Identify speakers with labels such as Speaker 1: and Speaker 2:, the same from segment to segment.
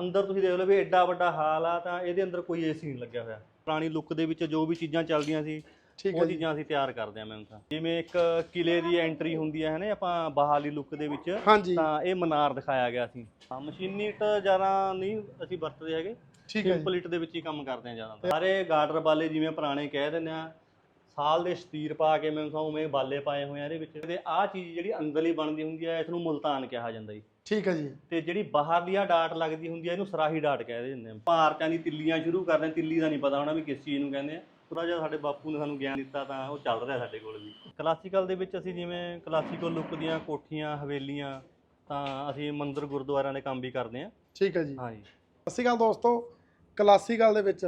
Speaker 1: ਅੰਦਰ ਤੁਸੀਂ ਦੇਖ ਲਓ ਵੀ ਐਡਾ ਵੱਡਾ ਹਾਲ ਆ ਤਾਂ ਇਹਦੇ ਅੰਦਰ ਕੋਈ ਏਸੀ ਨਹੀਂ ਲੱਗਿਆ ਹੋਇਆ। ਪੁਰਾਣੀ ਲੁੱਕ ਦੇ ਵਿੱਚ ਜੋ ਵੀ ਚੀਜ਼ਾਂ ਚੱਲਦੀਆਂ ਸੀ
Speaker 2: ਠੀਕ
Speaker 1: ਉਹ ਚੀਜ਼ਾਂ ਅਸੀਂ ਤਿਆਰ ਕਰਦੇ ਆ ਮੈਮ ਤਾਂ। ਜਿਵੇਂ ਇੱਕ ਕਿਲੇ ਦੀ ਐਂਟਰੀ ਹੁੰਦੀ ਹੈ ਨਾ ਆਪਾਂ ਬਹਾਲੀ ਲੁੱਕ ਦੇ ਵਿੱਚ ਤਾਂ ਇਹ ਮਨਾਰ ਦਿਖਾਇਆ ਗਿਆ ਸੀ। ਹਾਂ ਮਸ਼ੀਨੀ ਇੱਟ ਜ਼ਿਆਦਾ ਨਹੀਂ ਅਸੀਂ ਵਰਤਦੇ ਹੈਗੇ। ਸਿੰਪਲ ਇੱਟ ਦੇ ਵਿੱਚ ਹੀ ਕੰਮ ਕਰਦੇ ਆ ਜ਼ਿਆਦਾ ਸਾਰੇ ਗਾਰਡਰ ਬਾਲੇ ਜਿਵੇਂ ਪੁਰਾਣੇ ਕਹਿ ਦਿੰਦੇ ਆ ਸਾਲ ਦੇ ਸਤੀਰ ਪਾ ਕੇ ਮੈਨੂੰ ਤਾਂ ਉਵੇਂ ਬਾਲੇ ਪਾਏ ਹੋਏ ਆ ਇਹਦੇ ਵਿੱਚ। ਤੇ ਆਹ ਚੀਜ਼ ਜਿਹੜੀ ਅੰਦਰਲੀ ਬਣਦੀ ਹੁੰਦੀ ਹੈ ਇਸ ਨੂੰ ਮੁਲਤਾਨ ਕਿਹਾ ਜਾਂਦਾ ਜੀ।
Speaker 2: ਠੀਕ ਹੈ ਜੀ।
Speaker 1: ਤੇ ਜਿਹੜੀ ਬਾਹਰਲੀ ਆ ਡਾਟ ਲੱਗਦੀ ਹੁੰਦੀ ਹੈ ਇਹਨੂੰ ਸਰਾਹੀ ਡਾਟ ਕਹਿ ਦਿੰਦੇ ਆ। ਭਾਰਤਾਂ ਦੀ ਤਿੱਲੀਆਂ ਸ਼ੁਰੂ ਕਰਦੇ ਆ ਤਿੱਲੀ ਦਾ ਨਹੀਂ ਪਤਾ ਹੋਣਾ ਵੀ ਕਿਸ ਚੀਜ਼ ਨੂੰ ਕਹਿੰਦੇ ਆ। ਥੋੜਾ ਜਿਹਾ ਸਾਡੇ ਬਾਪੂ ਨੇ ਸਾਨੂੰ ਗਿਆਨ ਦਿੱਤਾ ਤਾਂ ਉਹ ਚੱਲ ਰਿਹਾ ਸਾਡੇ ਕੋਲ ਵੀ। ਕਲਾਸੀਕਲ ਦੇ ਵਿੱਚ ਅਸੀਂ ਜਿਵੇਂ ਕਲਾਸੀਕਲ ਲੁੱਕ ਦੀਆਂ ਕੋਠੀਆਂ ਹਵੇਲੀਆਂ ਤਾਂ ਅਸੀਂ ਮੰਦਿਰ ਗੁਰਦੁਆਰਿਆਂ ਦੇ ਕੰਮ ਵੀ ਕਰਦੇ ਆ।
Speaker 2: ਠੀਕ ਹੈ ਜੀ।
Speaker 1: ਹਾਂਜੀ
Speaker 2: ਸਤਿ ਸ਼੍ਰੀ ਅਕਾਲ ਦੋਸਤੋ ਕਲਾਸੀਕਲ ਦੇ ਵਿੱਚ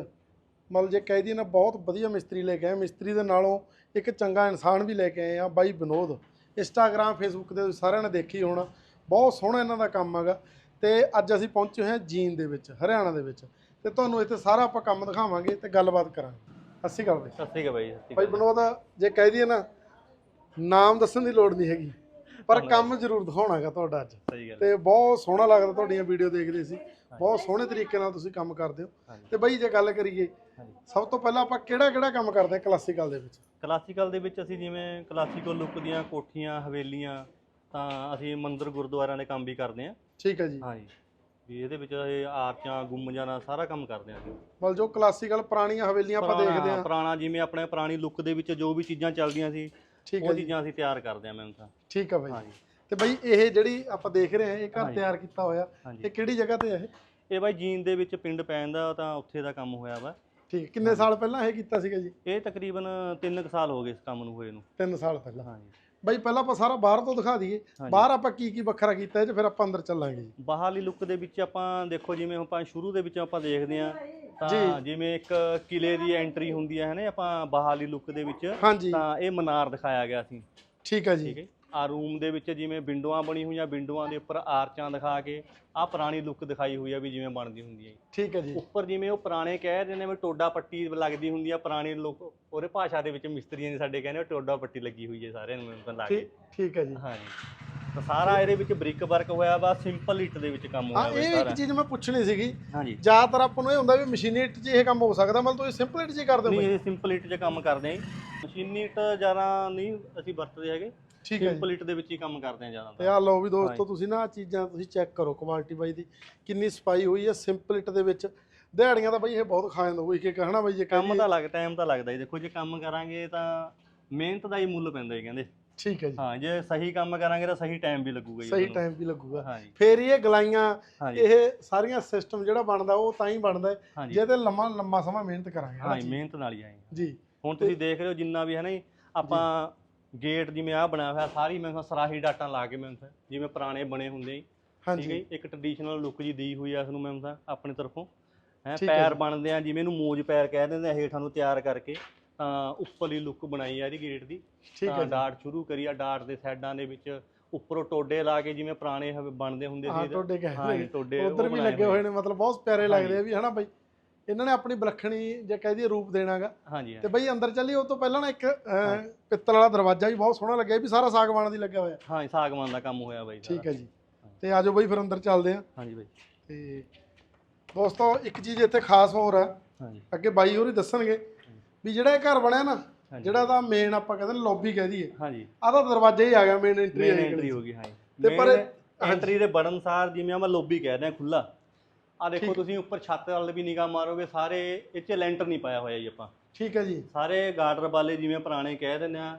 Speaker 2: ਮਤਲਬ ਜੇ ਕਹਿ ਦਈਏ ਨਾ ਬਹੁਤ ਵਧੀਆ ਮਿਸਤਰੀ ਲੈ ਕੇ ਆਏ। ਮਿਸਤਰੀ ਦੇ ਨਾਲੋਂ ਇੱਕ ਚੰਗਾ ਇਨਸਾਨ ਵੀ ਲੈ ਕੇ ਆਏ ਆ ਬਾਈ ਵਿਨੋਦ। ਇੰਸਟਾਗ੍ਰam ਫੇਸਬੁੱਕ ਤੇ ਤੁਸੀਂ ਸਾਰਿਆਂ ਨੇ ਦੇਖੀ ਹੋਣਾ। ਬਹੁਤ ਸੋਹਣਾ ਇਹਨਾਂ ਦਾ ਕੰਮ ਹੈਗਾ। ਤੇ ਅੱਜ ਅਸੀਂ ਪਹੁੰਚੇ ਹੋਏ ਹਾਂ ਜੀਨ ਦੇ ਵਿੱਚ ਹਰਿਆਣਾ ਦੇ ਵਿੱਚ। ਤੇ ਤੁਹਾਨੂੰ ਇੱਥੇ ਸਾਰਾ ਆਪਾਂ ਕੰਮ ਦਿਖਾਵਾਂਗੇ ਤੇ ਗੱਲਬਾਤ ਕਰਾਂਗੇ। ਸਤਿ ਸ਼੍ਰੀ ਅਕਾਲ
Speaker 1: ਸਤਿ ਸ੍ਰੀ ਅਕਾਲ ਬਾਈ ਸਤਿ ਸ੍ਰੀ
Speaker 2: ਬਾਈ
Speaker 1: ਅਕਾਲ।
Speaker 2: ਵਿਨੋਦ ਜੇ ਕਹਿ ਦਈਏ ਨਾ ਨਾਮ ਦੱਸਣ ਦੀ ਲੋੜ ਨਹੀਂ ਹੈਗੀ। ਪਰ ਕੰਮ ਜ਼ਰੂਰ ਦਿਖਾਉਣਾਗਾ ਤੁਹਾਡਾ ਅੱਜ।
Speaker 1: ਸਹੀ ਗੱਲ ਹੈ।
Speaker 2: ਤੇ ਬਹੁਤ ਸੋਹਣਾ ਲੱਗਦਾ ਤੁਹਾਡੀਆਂ ਵੀਡੀਓ ਦੇਖਦੇ ਸੀ ਬਹੁਤ ਸੋਹਣੇ ਤਰੀਕੇ ਨਾਲ ਤੁਸੀਂ ਕੰਮ ਕਰਦੇ ਹੋ।
Speaker 1: ਹਾਂਜੀ।
Speaker 2: ਤੇ ਬਾਈ ਜੇ ਗੱਲ ਕਰੀਏ
Speaker 1: ਹਾਂਜੀ।
Speaker 2: ਸਭ ਤੋਂ ਪਹਿਲਾਂ ਆਪਾਂ ਕਿਹੜਾ ਕਿਹੜਾ ਕੰਮ ਕਰਦੇ ਹਾਂ ਕਲਾਸੀਕਲ ਦੇ ਵਿੱਚ?
Speaker 1: ਕਲਾਸੀਕਲ ਦੇ ਵਿੱਚ ਅਸੀਂ ਜਿਵੇਂ ਕਲਾਸੀਕਲ ਲੁੱਕ ਦੀਆਂ ਕੋਠੀਆਂ ਹਵੇਲੀਆਂ ਤਾਂ ਅਸੀਂ ਮੰਦਿਰ ਗੁਰਦੁਆਰਿਆਂ ਦੇ ਕੰਮ ਵੀ ਕਰਦੇ ਆ
Speaker 2: ਠੀਕ ਹੈ ਜੀ।
Speaker 1: ਹਾਂਜੀ ਵੀ ਇਹਦੇ ਵਿੱਚ ਇਹ ਆਰਚਾਂ ਗੁੰਮਜਾਂ ਦਾ ਸਾਰਾ ਕੰਮ ਕਰਦੇ ਆ ਅਸੀਂ।
Speaker 2: ਮਤਲਬ ਜੋ ਕਲਾਸੀਕਲ ਪੁਰਾਣੀਆਂ ਹਵੇਲੀਆਂ ਆਪਾਂ
Speaker 1: ਪੁਰਾਣਾ-
Speaker 2: ਦੇਖਦੇ ਹਾਂ।
Speaker 1: ਪੁਰਾਣਾ ਜਿਵੇਂ ਆਪਣੇ ਪੁਰਾਣੀ ਲੁੱਕ ਦੇ ਵਿੱਚ ਜੋ ਵੀ ਚੀਜ਼ਾਂ ਚੱਲਦੀਆਂ ਸੀ
Speaker 2: ਠੀਕ ਹੈ
Speaker 1: ਉਹ
Speaker 2: ਜੀ।
Speaker 1: ਚੀਜ਼ਾਂ ਅਸੀਂ ਤਿਆਰ ਕਰਦੇ ਆ ਮੈਮ ਤਾਂ।
Speaker 2: ਠੀਕ ਹੈ ਬਾਈ।
Speaker 1: ਹਾਂਜੀ
Speaker 2: ਤੇ ਬਾਈ ਇਹ ਜਿਹੜੀ ਆਪਾਂ ਦੇਖ ਰਹੇ ਹਾਂ ਇਹ ਘਰ
Speaker 1: ਹਾਂਜੀ।
Speaker 2: ਤਿਆਰ ਕੀਤਾ ਹੋਇਆ।
Speaker 1: ਹਾਂਜੀ
Speaker 2: ਇਹ ਕਿਹੜੀ ਜਗ੍ਹਾ ਤੇ ਹੈ ਇਹ?
Speaker 1: ਇਹ ਬਾਈ ਜੀਨ ਦੇ ਵਿੱਚ ਪਿੰਡ ਪੈਂਦਾ ਤਾਂ ਉੱਥੇ ਦਾ ਕੰਮ ਹੋਇਆ ਵਾ।
Speaker 2: ਠੀਕ ਹੈ। ਕਿੰਨੇ ਸਾਲ ਪਹਿਲਾਂ ਇਹ ਕੀਤਾ ਸੀਗਾ ਜੀ?
Speaker 1: ਇਹ ਤਕਰੀਬਨ 3 ਸਾਲ ਹੋ ਗਏ ਇਸ ਕੰਮ ਨੂੰ ਹੋਏ ਨੂੰ।
Speaker 2: 3 ਸਾਲ ਪਹਿਲਾਂ।
Speaker 1: ਹਾਂਜੀ
Speaker 2: ਬਾਈ ਪਹਿਲਾਂ ਆਪਾਂ ਸਾਰਾ ਬਾਹਰ ਤੋਂ ਦਿਖਾ ਦਈਏ। ਬਾਹਰ ਆਪਾਂ ਕੀ ਕੀ ਵੱਖਰਾ ਕੀਤਾ ਇਹ 'ਚ ਫਿਰ ਆਪਾਂ ਅੰਦਰ ਚੱਲਾਂਗੇ
Speaker 1: ਬਾਹਰਲੀ ਲੁੱਕ ਦੇ ਵਿੱਚ ਆਪਾਂ ਦੇਖੋ ਜਿਵੇਂ ਆਪਾਂ ਸ਼ੁਰੂ ਦੇ ਵਿੱਚ ਆਪਾਂ ਦੇਖਦੇ ਆ ਤਾਂ। ਜਿਵੇਂ ਇੱਕ ਕਿਲੇ ਦੀ ਐਂਟਰੀ ਹੁੰਦੀ ਹੈ ਨਾ ਆਪਾਂ ਬਾਹਰਲੀ ਲੁੱਕ ਦੇ ਵਿੱਚ ਤਾਂ ਇਹ ਮਨਾਰ ਦਿਖਾਇਆ ਗਿਆ ਸੀ।
Speaker 2: ਠੀਕ ਹੈ ਜੀ।
Speaker 1: ਠੀਕ ਹੈ ਆ ਰੂਮ ਦੇ ਵਿੱਚ ਜਿਵੇਂ ਵਿੰਡੋਆਂ ਬਣੀ ਹੋਈਆਂ ਵਿੰਡੋਆਂ ਦੇ ਉੱਪਰ ਆਰਚਾਂ ਦਿਖਾ ਕੇ ਆ ਪੁਰਾਣੀ ਲੁੱਕ ਦਿਖਾਈ ਹੋਈ ਆ ਵੀ ਜਿਵੇਂ ਬਣਦੀ ਹੁੰਦੀ ਹੈ
Speaker 2: ਠੀਕ ਹੈ ਜੀ।
Speaker 1: ਉੱਪਰ ਜਿਵੇਂ ਉਹ ਪੁਰਾਣੇ ਕਹਿ ਰਹੇ ਨੇ ਵੀ ਟੋਡਾ ਪੱਟੀ ਲੱਗਦੀ ਹੁੰਦੀ ਆ ਪੁਰਾਣੇ ਲੋਕ ਉਹਦੇ ਭਾਸ਼ਾ ਦੇ ਵਿੱਚ ਮਿਸਤਰੀਆਂ ਨੇ ਸਾਡੇ ਕਹਿੰਦੇ ਟੋਡਾ ਪੱਟੀ ਲੱਗੀ ਹੋਈ ਹੈ ਸਾਰਿਆਂ ਨੂੰ ਮੈਨੂੰ ਲਾ ਕੇ।
Speaker 2: ਠੀਕ ਠੀਕ ਹੈ ਜੀ।
Speaker 1: ਹਾਂਜੀ ਤਾਂ ਸਾਰਾ ਇਹਦੇ ਵਿੱਚ ਬ੍ਰਿਕ ਵਰਕ ਹੋਇਆ ਵਾ ਸਿੰਪਲ ਇੱਟ ਦੇ ਵਿੱਚ ਕੰਮ
Speaker 2: ਹਾਂ
Speaker 1: ਹੋਇਆ ਵਾ
Speaker 2: ਇਹ
Speaker 1: ਸਾਰਾ।
Speaker 2: ਇੱਕ ਚੀਜ਼ ਮੈਂ ਪੁੱਛਣੀ ਸੀਗੀ।
Speaker 1: ਹਾਂਜੀ
Speaker 2: ਜ਼ਿਆਦਾਤਰ ਆਪਾਂ ਨੂੰ ਇਹ ਹੁੰਦਾ ਵੀ ਮਸ਼ੀਨੀ ਇੱਟ 'ਚ ਇਹ ਕੰਮ ਹੋ ਸਕਦਾ ਮਤਲਬ ਤੁਸੀਂ ਸਿੰਪਲ ਇੱਟ 'ਚ ਹੀ ਕਰਦੇ ਹੋ
Speaker 1: ਨਹੀਂ
Speaker 2: ਬਾਈ?
Speaker 1: ਇਹ ਸਿੰਪਲ ਇੱਟ 'ਚ ਕੰਮ ਕਰਦੇ ਆਂ ਜੀ। ਮਸ਼ੀਨੀ ਇੱਟ ਜ਼ਿਆਦਾ ਨਹੀਂ ਅਸੀਂ ਵਰਤਦੇ ਹੈਗੇ।
Speaker 2: ਠੀਕ ਹੈ
Speaker 1: ਇੱਟ ਦੇ ਵਿੱਚ ਹੀ ਕੰਮ ਕਰਦੇ ਆਂ ਜ਼ਿਆਦਾ
Speaker 2: ਤੇ ਆ ਲਓ ਵੀ ਦੋਸਤੋ ਤੁਸੀਂ ਨਾ ਆਹ ਚੀਜ਼ਾਂ ਤੁਸੀਂ ਚੈੱਕ ਕਰੋ ਕੁਆਲਿਟੀ ਬਾਈ ਦੀ ਕਿੰਨੀ ਸਫ਼ਾਈ ਹੋਈ ਹੈ ਸਿੰਪਲ ਇੱਟ ਦੇ ਵਿੱਚ। ਦਿਹਾੜੀਆਂ ਤਾਂ ਬਾਈ ਇਹ ਬਹੁਤ ਖਾ ਜਾਂਦਾ ਹੋਈ ਕਿ ਕਹਿਣਾ ਬਾਈ ਜੇ
Speaker 1: ਕੰਮ ਤਾਂ ਲੱਗ ਟਾਈਮ ਤਾਂ ਲੱਗਦਾ ਜੀ। ਦੇਖੋ ਜੇ ਕੰਮ ਕਰਾਂਗੇ ਤਾਂ ਮਿਹਨਤ ਦਾ ਹੀ ਮੁੱਲ ਪੈਂਦਾ ਜੀ ਕਹਿੰਦੇ।
Speaker 2: ਠੀਕ ਹੈ ਜੀ।
Speaker 1: ਹਾਂ ਜੇ ਸਹੀ ਕੰਮ ਕਰਾਂਗੇ ਤਾਂ ਸਹੀ ਟਾਈਮ ਵੀ ਲੱਗੂਗਾ ਜੀ
Speaker 2: ਸਹੀ। ਟਾਈਮ ਵੀ ਲੱਗੂਗਾ। ਫੇਰ ਹੀ ਇਹ ਗਲਾਈਆਂ ਇਹ ਸਾਰੀਆਂ ਸਿਸਟਮ ਜਿਹੜਾ ਬਣਦਾ ਉਹ ਤਾਂ ਹੀ ਬਣਦਾ ਹੈ ਜੇ ਤੇ ਲੰਮਾ ਲੰਮਾ ਸਮਾਂ ਮਿਹਨਤ ਕਰਾਂਗੇ ਜੀ?
Speaker 1: ਮਿਹਨਤ ਨਾਲ ਹੀ ਆਏ ਹਾਂ।
Speaker 2: ਜੀ।
Speaker 1: ਹੁਣ ਤੁਸੀਂ ਦੇਖ ਰਹੇ ਹੋ ਜਿੰਨਾ ਵੀ ਹੈ ਨਾ ਜੀ, ਆਪਾਂ ਗੇਟ ਜਿਵੇਂ ਆ ਬਣਾਇਆ ਹੋਇਆ ਸਾਰੀ ਮੈਂ ਕਿਹਾ ਸਰਾਹੀ ਡਾਟਾਂ ਲਾ ਕੇ ਮੈਂ ਕਿਹਾ ਜਿਵੇਂ ਪੁਰਾਣੇ ਬਣੇ ਹੁੰਦੇ ਜੀ ਠੀਕ ਹੈ
Speaker 2: ਹਾਂਜੀ
Speaker 1: ਇੱਕ ਟ੍ਰੈਡੀਸ਼ਨਲ ਲੁੱਕ ਜੀ ਦੀ ਹੋਈ ਆ ਇਸ ਨੂੰ ਮੈਂ ਤਾਂ ਆਪਣੀ ਤਰਫੋਂ। ਹੈ
Speaker 2: ਠੀਕ ਹੈ
Speaker 1: ਪੈਰ
Speaker 2: ਜੀ।
Speaker 1: ਬਣਦੇ ਆ ਜਿਵੇਂ ਇਹਨੂੰ ਮੋਜ ਪੈਰ ਕਹਿ ਦਿੰਦੇ ਆ ਹੇਠਾਂ ਨੂੰ ਤਿਆਰ ਕਰਕੇ ਤਾਂ ਉੱਪਰਲੀ ਲੁੱਕ ਬਣਾਈ ਆ ਇਹਦੀ ਗੇਟ ਦੀ।
Speaker 2: ਠੀਕ ਹੈ
Speaker 1: ਤਾਂ
Speaker 2: ਜੀ।
Speaker 1: ਡਾਟ ਸ਼ੁਰੂ ਕਰੀ ਆ ਡਾਟ ਦੇ ਸਾਈਡਾਂ ਦੇ ਵਿੱਚ ਉੱਪਰੋਂ ਟੋਡੇ ਲਾ ਕੇ ਜਿਵੇਂ ਪੁਰਾਣੇ ਬਣਦੇ ਹੁੰਦੇ
Speaker 2: ਹਾਂ
Speaker 1: ਸੀ ਹਾਂ ਜੀ, ਟੋਡੇ
Speaker 2: ਉਧਰ
Speaker 1: ਉਹ
Speaker 2: ਵੀ
Speaker 1: ਬਣਾਏ
Speaker 2: ਲੱਗੇ ਹੋਏ ਨੇ ਮਤਲਬ ਬਹੁਤ ਪਿਆਰੇ। ਲੱਗਦੇ ਆ ਵੀ ਹਨਾ ਬਾਈ? ਇਹਨਾਂ ਨੇ ਆਪਣੀ ਵਿਲੱਖਣੀ ਜੇ ਕਹਿ ਦਈਏ ਰੂਪ ਦੇਣਾਗਾ।
Speaker 1: ਹਾਂਜੀ
Speaker 2: ਤੇ ਬਈ ਅੰਦਰ ਚੱਲੀ ਉਹ ਤੋਂ ਪਹਿਲਾਂ ਨਾ ਇੱਕ ਪਿੱਤਲ ਵਾਲਾ ਦਰਵਾਜ਼ਾ ਵੀ ਬਹੁਤ ਸੋਹਣਾ ਲੱਗਿਆ ਵੀ ਸਾਰਾ ਸਾਗਵਾਨ ਦੀ ਲੱਗਿਆ ਹੋਇਆ।
Speaker 1: ਹਾਂ ਸਾਗਵਾਨ ਦਾ ਕੰਮ ਹੋਇਆ ਬਾਈ
Speaker 2: ਠੀਕ ਹੈ ਜੀ। ਤੇ ਆਜੋ ਬਈ ਫਿਰ ਅੰਦਰ ਚੱਲਦੇ ਆ
Speaker 1: ਹਾਂਜੀ ਬਾਈ।
Speaker 2: ਤੇ ਦੋਸਤੋ ਇੱਕ ਚੀਜ਼ ਇੱਥੇ ਖਾਸ ਹੋਰ ਆ
Speaker 1: ਹਾਂਜੀ।
Speaker 2: ਅੱਗੇ ਬਾਈ ਹੋਰੀ ਦੱਸਣਗੇ ਵੀ ਜਿਹੜਾ ਇਹ ਘਰ ਬਣਿਆ ਨਾ। ਜਿਹੜਾ ਦਾ ਮੇਨ ਆਪਾਂ ਕਹਿੰਦੇ ਨੇ ਲੌਬੀ ਕਹਿ ਦਈਏ
Speaker 1: ਹਾਂਜੀ।
Speaker 2: ਆਹ ਤਾਂ ਦਰਵਾਜ਼ਾ ਹੀ ਆ ਗਿਆ ਮੇਨ ਐਂਟਰੀ ਆ
Speaker 1: ਐਂਟਰੀ ਹੋ ਗਈ ਹਾਂ
Speaker 2: ਤੇ ਪਰ-
Speaker 1: ਐਂਟਰੀ ਦੇ ਬੜਨ ਸਾਰ ਜਿਵੇਂ ਆਪਾਂ ਲੋਬੀ ਕਹਿੰਦੇ ਆ ਖੁੱਲਾ ਆ ਦੇਖੋ ਤੁਸੀਂ ਉੱਪਰ ਛੱਤ ਵੱਲ ਵੀ ਨਿਗਾਹ ਮਾਰੋਗੇ ਸਾਰੇ ਇਹ 'ਚ ਲੈਂਟਰ ਨਹੀਂ ਪਾਇਆ ਹੋਇਆ ਜੀ ਆਪਾਂ।
Speaker 2: ਠੀਕ ਹੈ ਜੀ।
Speaker 1: ਸਾਰੇ ਗਾਰਡਰ ਬਾਲੇ ਜਿਵੇਂ ਪੁਰਾਣੇ ਕਹਿ ਦਿੰਦੇ ਆ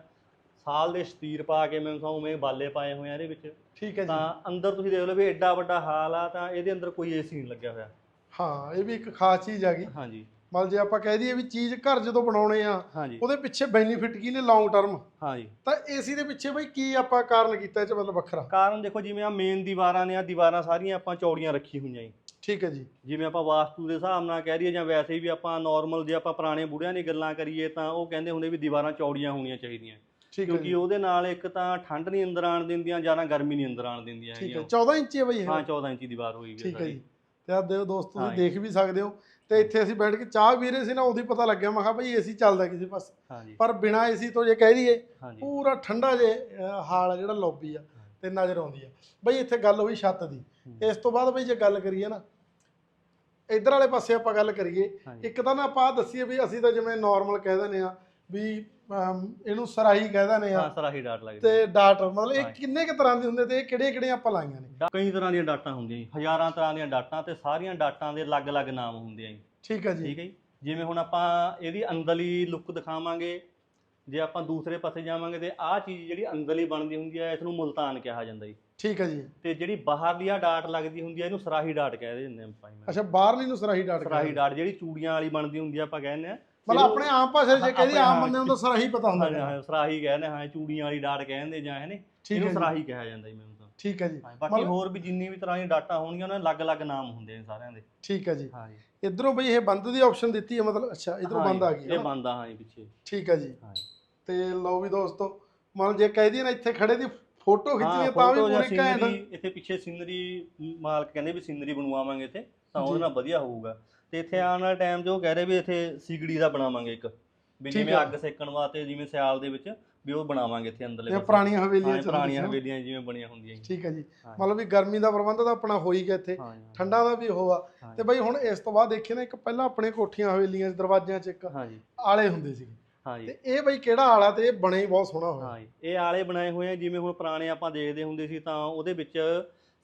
Speaker 1: ਸਾਲ ਦੇ ਸਤੀਰ ਪਾ ਕੇ ਮੈਨੂੰ ਤਾਂ ਉਵੇਂ ਬਾਲੇ ਪਾਏ ਹੋਏ ਆ ਇਹਦੇ ਵਿੱਚ।
Speaker 2: ਠੀਕ ਹੈ ਜੀ।
Speaker 1: ਤਾਂ ਅੰਦਰ ਤੁਸੀਂ ਦੇਖ ਲਓ ਵੀ ਐਡਾ ਵੱਡਾ ਹਾਲ ਆ ਤਾਂ ਇਹਦੇ ਅੰਦਰ ਕੋਈ ਏਸੀ ਨਹੀਂ ਲੱਗਿਆ ਹੋਇਆ।
Speaker 2: ਹਾਂ ਇਹ ਵੀ ਇੱਕ ਖਾਸ ਚੀਜ਼ ਆ ਗਈ
Speaker 1: ਹਾਂਜੀ
Speaker 2: ਮਤਲਬ ਜੇ ਆਪਾਂ ਕਹਿ ਦਈਏ ਵੀ ਚੀਜ਼ ਘਰ ਜਦੋਂ ਬਣਾਉਣੇ ਆ ਉਹਦੇ ਪਿੱਛੇ ਬੈਨੀਫਿਟ ਕੀ ਨੇ ਲੌਂਗ ਟਰਮ
Speaker 1: ਹਾਂਜੀ
Speaker 2: ਤਾਂ ਏਸੀ ਦੇ ਪਿੱਛੇ ਬਈ ਕੀ ਆਪਾਂ ਕਾਰਨ ਕੀਤਾ ਇਹ ਚ ਮਤਲਬ ਵੱਖਰਾ?
Speaker 1: ਕਾਰਨ ਦੇਖੋ ਜਿਵੇਂ ਆ ਮੇਨ ਦੀਵਾਰਾਂ ਨੇ ਆ ਦੀਵਾਰਾਂ ਸਾਰੀਆਂ ਆਪਾਂ ਚੌੜੀਆਂ ਰੱਖੀ ਹੋਈਆਂ ਜੀ।
Speaker 2: ਠੀਕ ਹੈ ਜੀ।
Speaker 1: ਜਿਵੇਂ ਆਪਾਂ ਵਾਸਤੂ ਦੇ ਹਿਸਾਬ ਨਾਲ ਕਹਿ ਦਈਏ ਜਾਂ ਵੈਸੇ ਵੀ ਆਪਾਂ ਨਾਰਮਲ ਜੇ ਆਪਾਂ ਪੁਰਾਣੇ ਬੁੜਿਆਂ ਦੀ ਗੱਲਾਂ ਕਰੀਏ ਤਾਂ ਉਹ ਕਹਿੰਦੇ ਹੁੰਦੇ ਵੀ ਦੀਵਾਰਾਂ ਚੌੜੀਆਂ ਹੋਣੀਆਂ ਚਾਹੀਦੀਆਂ।
Speaker 2: ਠੀਕ ਹੈ
Speaker 1: ਕਿਉਂਕਿ ਉਹਦੇ ਨਾਲ ਇੱਕ ਤਾਂ ਠੰਡ ਨਹੀਂ ਅੰਦਰ ਆਣ ਦਿੰਦੀਆਂ ਜਾਂ ਨਾ ਗਰਮੀ ਨਹੀਂ ਅੰਦਰ ਆਣ ਦਿੰਦੀਆਂ
Speaker 2: ਠੀਕ ਹੈ।
Speaker 1: ਹੈਗੀਆਂ।
Speaker 2: 14 ਇੰਚੀ ਹੈ ਬਈ ਇਹ।
Speaker 1: ਹਾਂ 14 ਇੰਚੀ ਦੀਵਾਰ ਹੋਈ ਵੀ
Speaker 2: ਠੀਕ ਹੈ ਜੀ। ਤੇ ਆ ਦੇ ਦੋਸਤੋ ਤੁਸੀਂ। ਦੇਖ ਵੀ ਸਕਦੇ ਹੋ। ਤੇ ਇੱਥੇ ਅਸੀਂ ਬੈਠ ਕੇ ਚਾਹ ਪੀ ਰਹੇ ਸੀ ਨਾ ਉਦੋਂ ਹੀ ਪਤਾ ਲੱਗਿਆ। ਮੈਂ ਕਿਹਾ ਬਈ ਏਸੀ ਚੱਲਦਾ ਕਿਸੇ ਪਾਸੇ। ਪਰ ਬਿਨਾ ਏਸੀ ਤੋਂ ਜੇ ਕਹਿ ਦਈਏ ਪੂਰਾ ਠੰਡਾ ਜੇ ਹਾਲ ਜਿਹੜਾ ਲੌਬੀ ਆ ਤੇ ਨਜ਼ਰ ਆਉਂਦੀ ਆ। ਬਈ ਇੱਥੇ ਗੱਲ ਹੋਈ ਛੱਤ ਦੀ। ਇਸ ਤੋਂ ਬਾਅਦ ਬਈ ਜੇ ਗੱਲ ਕਰੀਏ ਨਾ ਇਧਰ ਵਾਲੇ ਪਾਸੇ ਆਪਾਂ ਗੱਲ ਕਰੀਏ ਇੱਕ ਤਾਂ ਨਾ ਆਪਾਂ ਦੱਸੀਏ ਵੀ ਅਸੀਂ ਤਾਂ ਜਿਵੇਂ ਨਾਰਮਲ ਕਹਿ ਦਿੰਦੇ ਆ ਵੀ ਅਮ, ਇਹਨੂੰ ਸਰਾਈ ਕਹਿ ਦਿੰਦੇ
Speaker 1: ਹਾਂ।
Speaker 2: ਆ
Speaker 1: ਸਰਾਹੀ ਡਾਟ ਲੱਗਦੀ।
Speaker 2: ਤੇ ਡਾਟ ਮਤਲਬ ਇਹ। ਕਿੰਨੇ ਕੁ ਤਰ੍ਹਾਂ ਦੇ ਹੁੰਦੇ ਤੇ ਇਹ ਕਿਹੜੇ ਕਿਹੜੇ ਆਪਾਂ ਲਾਈਆਂ ਨੇ?
Speaker 1: ਕਈ ਤਰ੍ਹਾਂ ਦੀਆਂ ਡਾਟਾਂ ਹੁੰਦੀਆਂ ਜੀ ਹਜ਼ਾਰਾਂ ਤਰ੍ਹਾਂ ਦੀਆਂ ਡਾਟਾਂ ਤੇ ਸਾਰੀਆਂ ਡਾਟਾਂ ਦੇ ਅਲੱਗ-ਅਲੱਗ ਨਾਮ ਹੁੰਦੇ ਆ ਜੀ।
Speaker 2: ਠੀਕ ਹੈ ਜੀ।
Speaker 1: ਠੀਕ ਹੈ ਜੀ? ਜਿਵੇਂ ਹੁਣ ਆਪਾਂ ਇਹਦੀ ਅੰਦਰਲੀ ਲੁੱਕ ਦਿਖਾਵਾਂਗੇ ਜੇ ਆਪਾਂ ਦੂਸਰੇ ਪਾਸੇ ਜਾਵਾਂਗੇ ਤੇ ਆਹ ਚੀਜ਼ ਜਿਹੜੀ ਅੰਦਰਲੀ ਬਣਦੀ ਹੁੰਦੀ ਹੈ ਇਸ ਨੂੰ ਮੁਲਤਾਨ ਕਿਹਾ ਜਾਂਦਾ ਜੀ।
Speaker 2: ਠੀਕ ਹੈ ਜੀ।
Speaker 1: ਤੇ ਜਿਹੜੀ ਬਾਹਰਲੀ ਆ ਡਾਟ ਲੱਗਦੀ ਹੁੰਦੀ ਹੈ ਇਹਨੂੰ ਸਰਾਹੀ ਡਾਟ ਕਹਿ ਦਿੰਦੇ ਆਪਾਂ ਜੀ
Speaker 2: ਅੱਛਾ ਬਾਹਰਲੀ ਨੂੰ ਸਰਾਹੀ ਡਾਟ
Speaker 1: ਸਰਾਹੀ
Speaker 2: ਕਹਿੰਦੇ
Speaker 1: ਡਾਟ ਜਿਹੜੀ ਚੂੜੀਆਂ ਵਾਲੀ ਬਣਦੀ ਹੁੰਦੀ ਆ ਆਪਾਂ ਕਹਿੰਦੇ ਆ।
Speaker 2: ਮਤਲਬ ਆਪਣੇ ਆਮ ਭਾਸ਼ਾ 'ਚ ਕਹਦੀ ਆਮ
Speaker 1: ਹਾਂ,
Speaker 2: ਬੰਦਿਆਂ ਨੂੰ ਤਾਂ ਸਰਾਹੀ ਪਤਾ ਹੁੰਦਾ
Speaker 1: ਹਾਂ। ਹਾਂ ਸਰਾਹੀ ਕਹਿੰਦੇ ਹਾਂ ਚੂੜੀਆਂ ਵਾਲੀ ਡਾਟ ਕਹਿੰਦੇ ਜਾਂ ਹੈ ਨੇ ਇਹਨੂੰ ਸਰਾਹੀ ਕਿਹਾ ਜਾਂਦਾ ਜੀ ਮੈਨੂੰ ਤਾਂ।
Speaker 2: ਠੀਕ ਹੈ ਜੀ।
Speaker 1: ਬਾਕੀ ਹੋਰ ਵੀ ਜਿੰਨੀ ਵੀ ਤਰ੍ਹਾਂ ਦੀਆਂ ਡਾਟਾ ਹੋਣਗੀਆਂ ਉਹਨਾਂ ਦੇ ਅਲੱਗ-ਅਲੱਗ ਨਾਮ ਹੁੰਦੇ ਨੇ ਸਾਰਿਆਂ ਦੇ।
Speaker 2: ਠੀਕ ਹੈ ਜੀ।
Speaker 1: ਹਾਂ ਜੀ
Speaker 2: ਇਧਰੋਂ ਬਈ ਇਹ ਬੰਦ ਦੀ ਆਪਸ਼ਨ ਦਿੱਤੀ ਹੈ ਮਤਲਬ ਅੱਛਾ ਇਧਰੋਂ ਬੰਦ ਆ ਗਈ
Speaker 1: ਇਹ? ਬੰਦ ਆ ਹਾਂ ਜੀ ਪਿੱਛੇ।
Speaker 2: ਠੀਕ ਹੈ ਜੀ।
Speaker 1: ਹਾਂ।
Speaker 2: ਤੇ ਲਓ ਵੀ ਦੋਸਤੋ ਮੰਨ ਜੇ ਕਹਿ ਦਈਏ ਨਾ ਇੱਥੇ ਖੜੇ ਦੀ ਫੋਟੋ ਖਿੱਚਣੀ ਤਾਂ ਵੀ
Speaker 1: ਜਾਂ
Speaker 2: ਪੂਰੀ ਘੈਂਟ
Speaker 1: ਇੱਥੇ ਪਿੱਛੇ ਸੀਨਰੀ ਮਾਲਕ ਕਹਿੰਦੇ ਵੀ ਸੀਨਰੀ ਬਣਵਾਵਾਂਗੇ ਇੱਥੇ ਤਾਂ ਉਹਦੇ
Speaker 2: ਜੀ।
Speaker 1: ਨਾਲ ਵਧੀਆ ਹੋਊਗਾ ਤੇ ਇੱਥੇ ਆਉਣ ਵਾਲੇ ਟਾਈਮ ਉਹ ਕਹਿ ਰਹੇ ਵੀ ਇੱਥੇ ਸਿਗੜੀ ਦਾ ਬਣਾਵਾਂਗੇ ਇੱਕ ਵੀ ਜਿਵੇਂ। ਅੱਗ ਸੇਕਣ ਵਾਸਤੇ ਜਿਵੇਂ ਸਿਆਲ ਦੇ ਵਿੱਚ ਵੀ ਉਹ ਬਣਾਵਾਂਗੇ ਇੱਥੇ ਅੰਦਰਲੇ
Speaker 2: ਇਹ। ਪੁਰਾਣੀਆਂ ਹਵੇਲੀਆਂ ਚ
Speaker 1: ਪੁਰਾਣੀਆਂ। ਹਵੇਲੀਆਂ ਜਿਵੇਂ ਬਣੀਆਂ ਹੁੰਦੀਆਂ ਜੀ
Speaker 2: ਠੀਕ ਹੈ ਜੀ। ਮਤਲਬ ਵੀ ਗਰਮੀ ਦਾ ਪ੍ਰਬੰਧ ਤਾਂ ਆਪਣਾ ਹੋ ਹੀ ਗਿਆ ਇੱਥੇ
Speaker 1: ਜੀ।
Speaker 2: ਠੰਡਾ ਦਾ ਵੀ ਉਹ ਆ
Speaker 1: ਹਾਂ
Speaker 2: ਤੇ ਬਈ ਹੁਣ ਇਸ ਤੋਂ ਬਾਅਦ ਦੇਖੀਏ ਨਾ ਇੱਕ ਪਹਿਲਾਂ ਆਪਣੇ ਕੋਠੀਆਂ ਹਵੇਲੀਆਂ 'ਚ ਦਰਵਾਜ਼ਿਆਂ 'ਚ ਇੱਕ
Speaker 1: ਜੀ
Speaker 2: ਆਲੇ ਹੁੰਦੇ ਸੀ
Speaker 1: ਹਾਂ ਜੀ
Speaker 2: ਤੇ ਇਹ ਬਈ ਕਿਹੜਾ ਆਲਾ ਤੇ ਇਹ ਬਣੇ ਹੀ ਬਹੁਤ ਸੋਹਣਾ ਹੋਇਆ।
Speaker 1: ਹਾਂ ਜੀ ਇਹ ਆਲੇ ਬਣਾਏ ਹੋਏ ਆ ਜਿਵੇਂ ਹੁਣ ਪੁਰਾਣੇ ਆਪਾਂ ਦੇਖਦੇ ਹੁੰਦੇ ਸੀ ਤਾਂ ਉਹਦੇ ਵਿੱਚ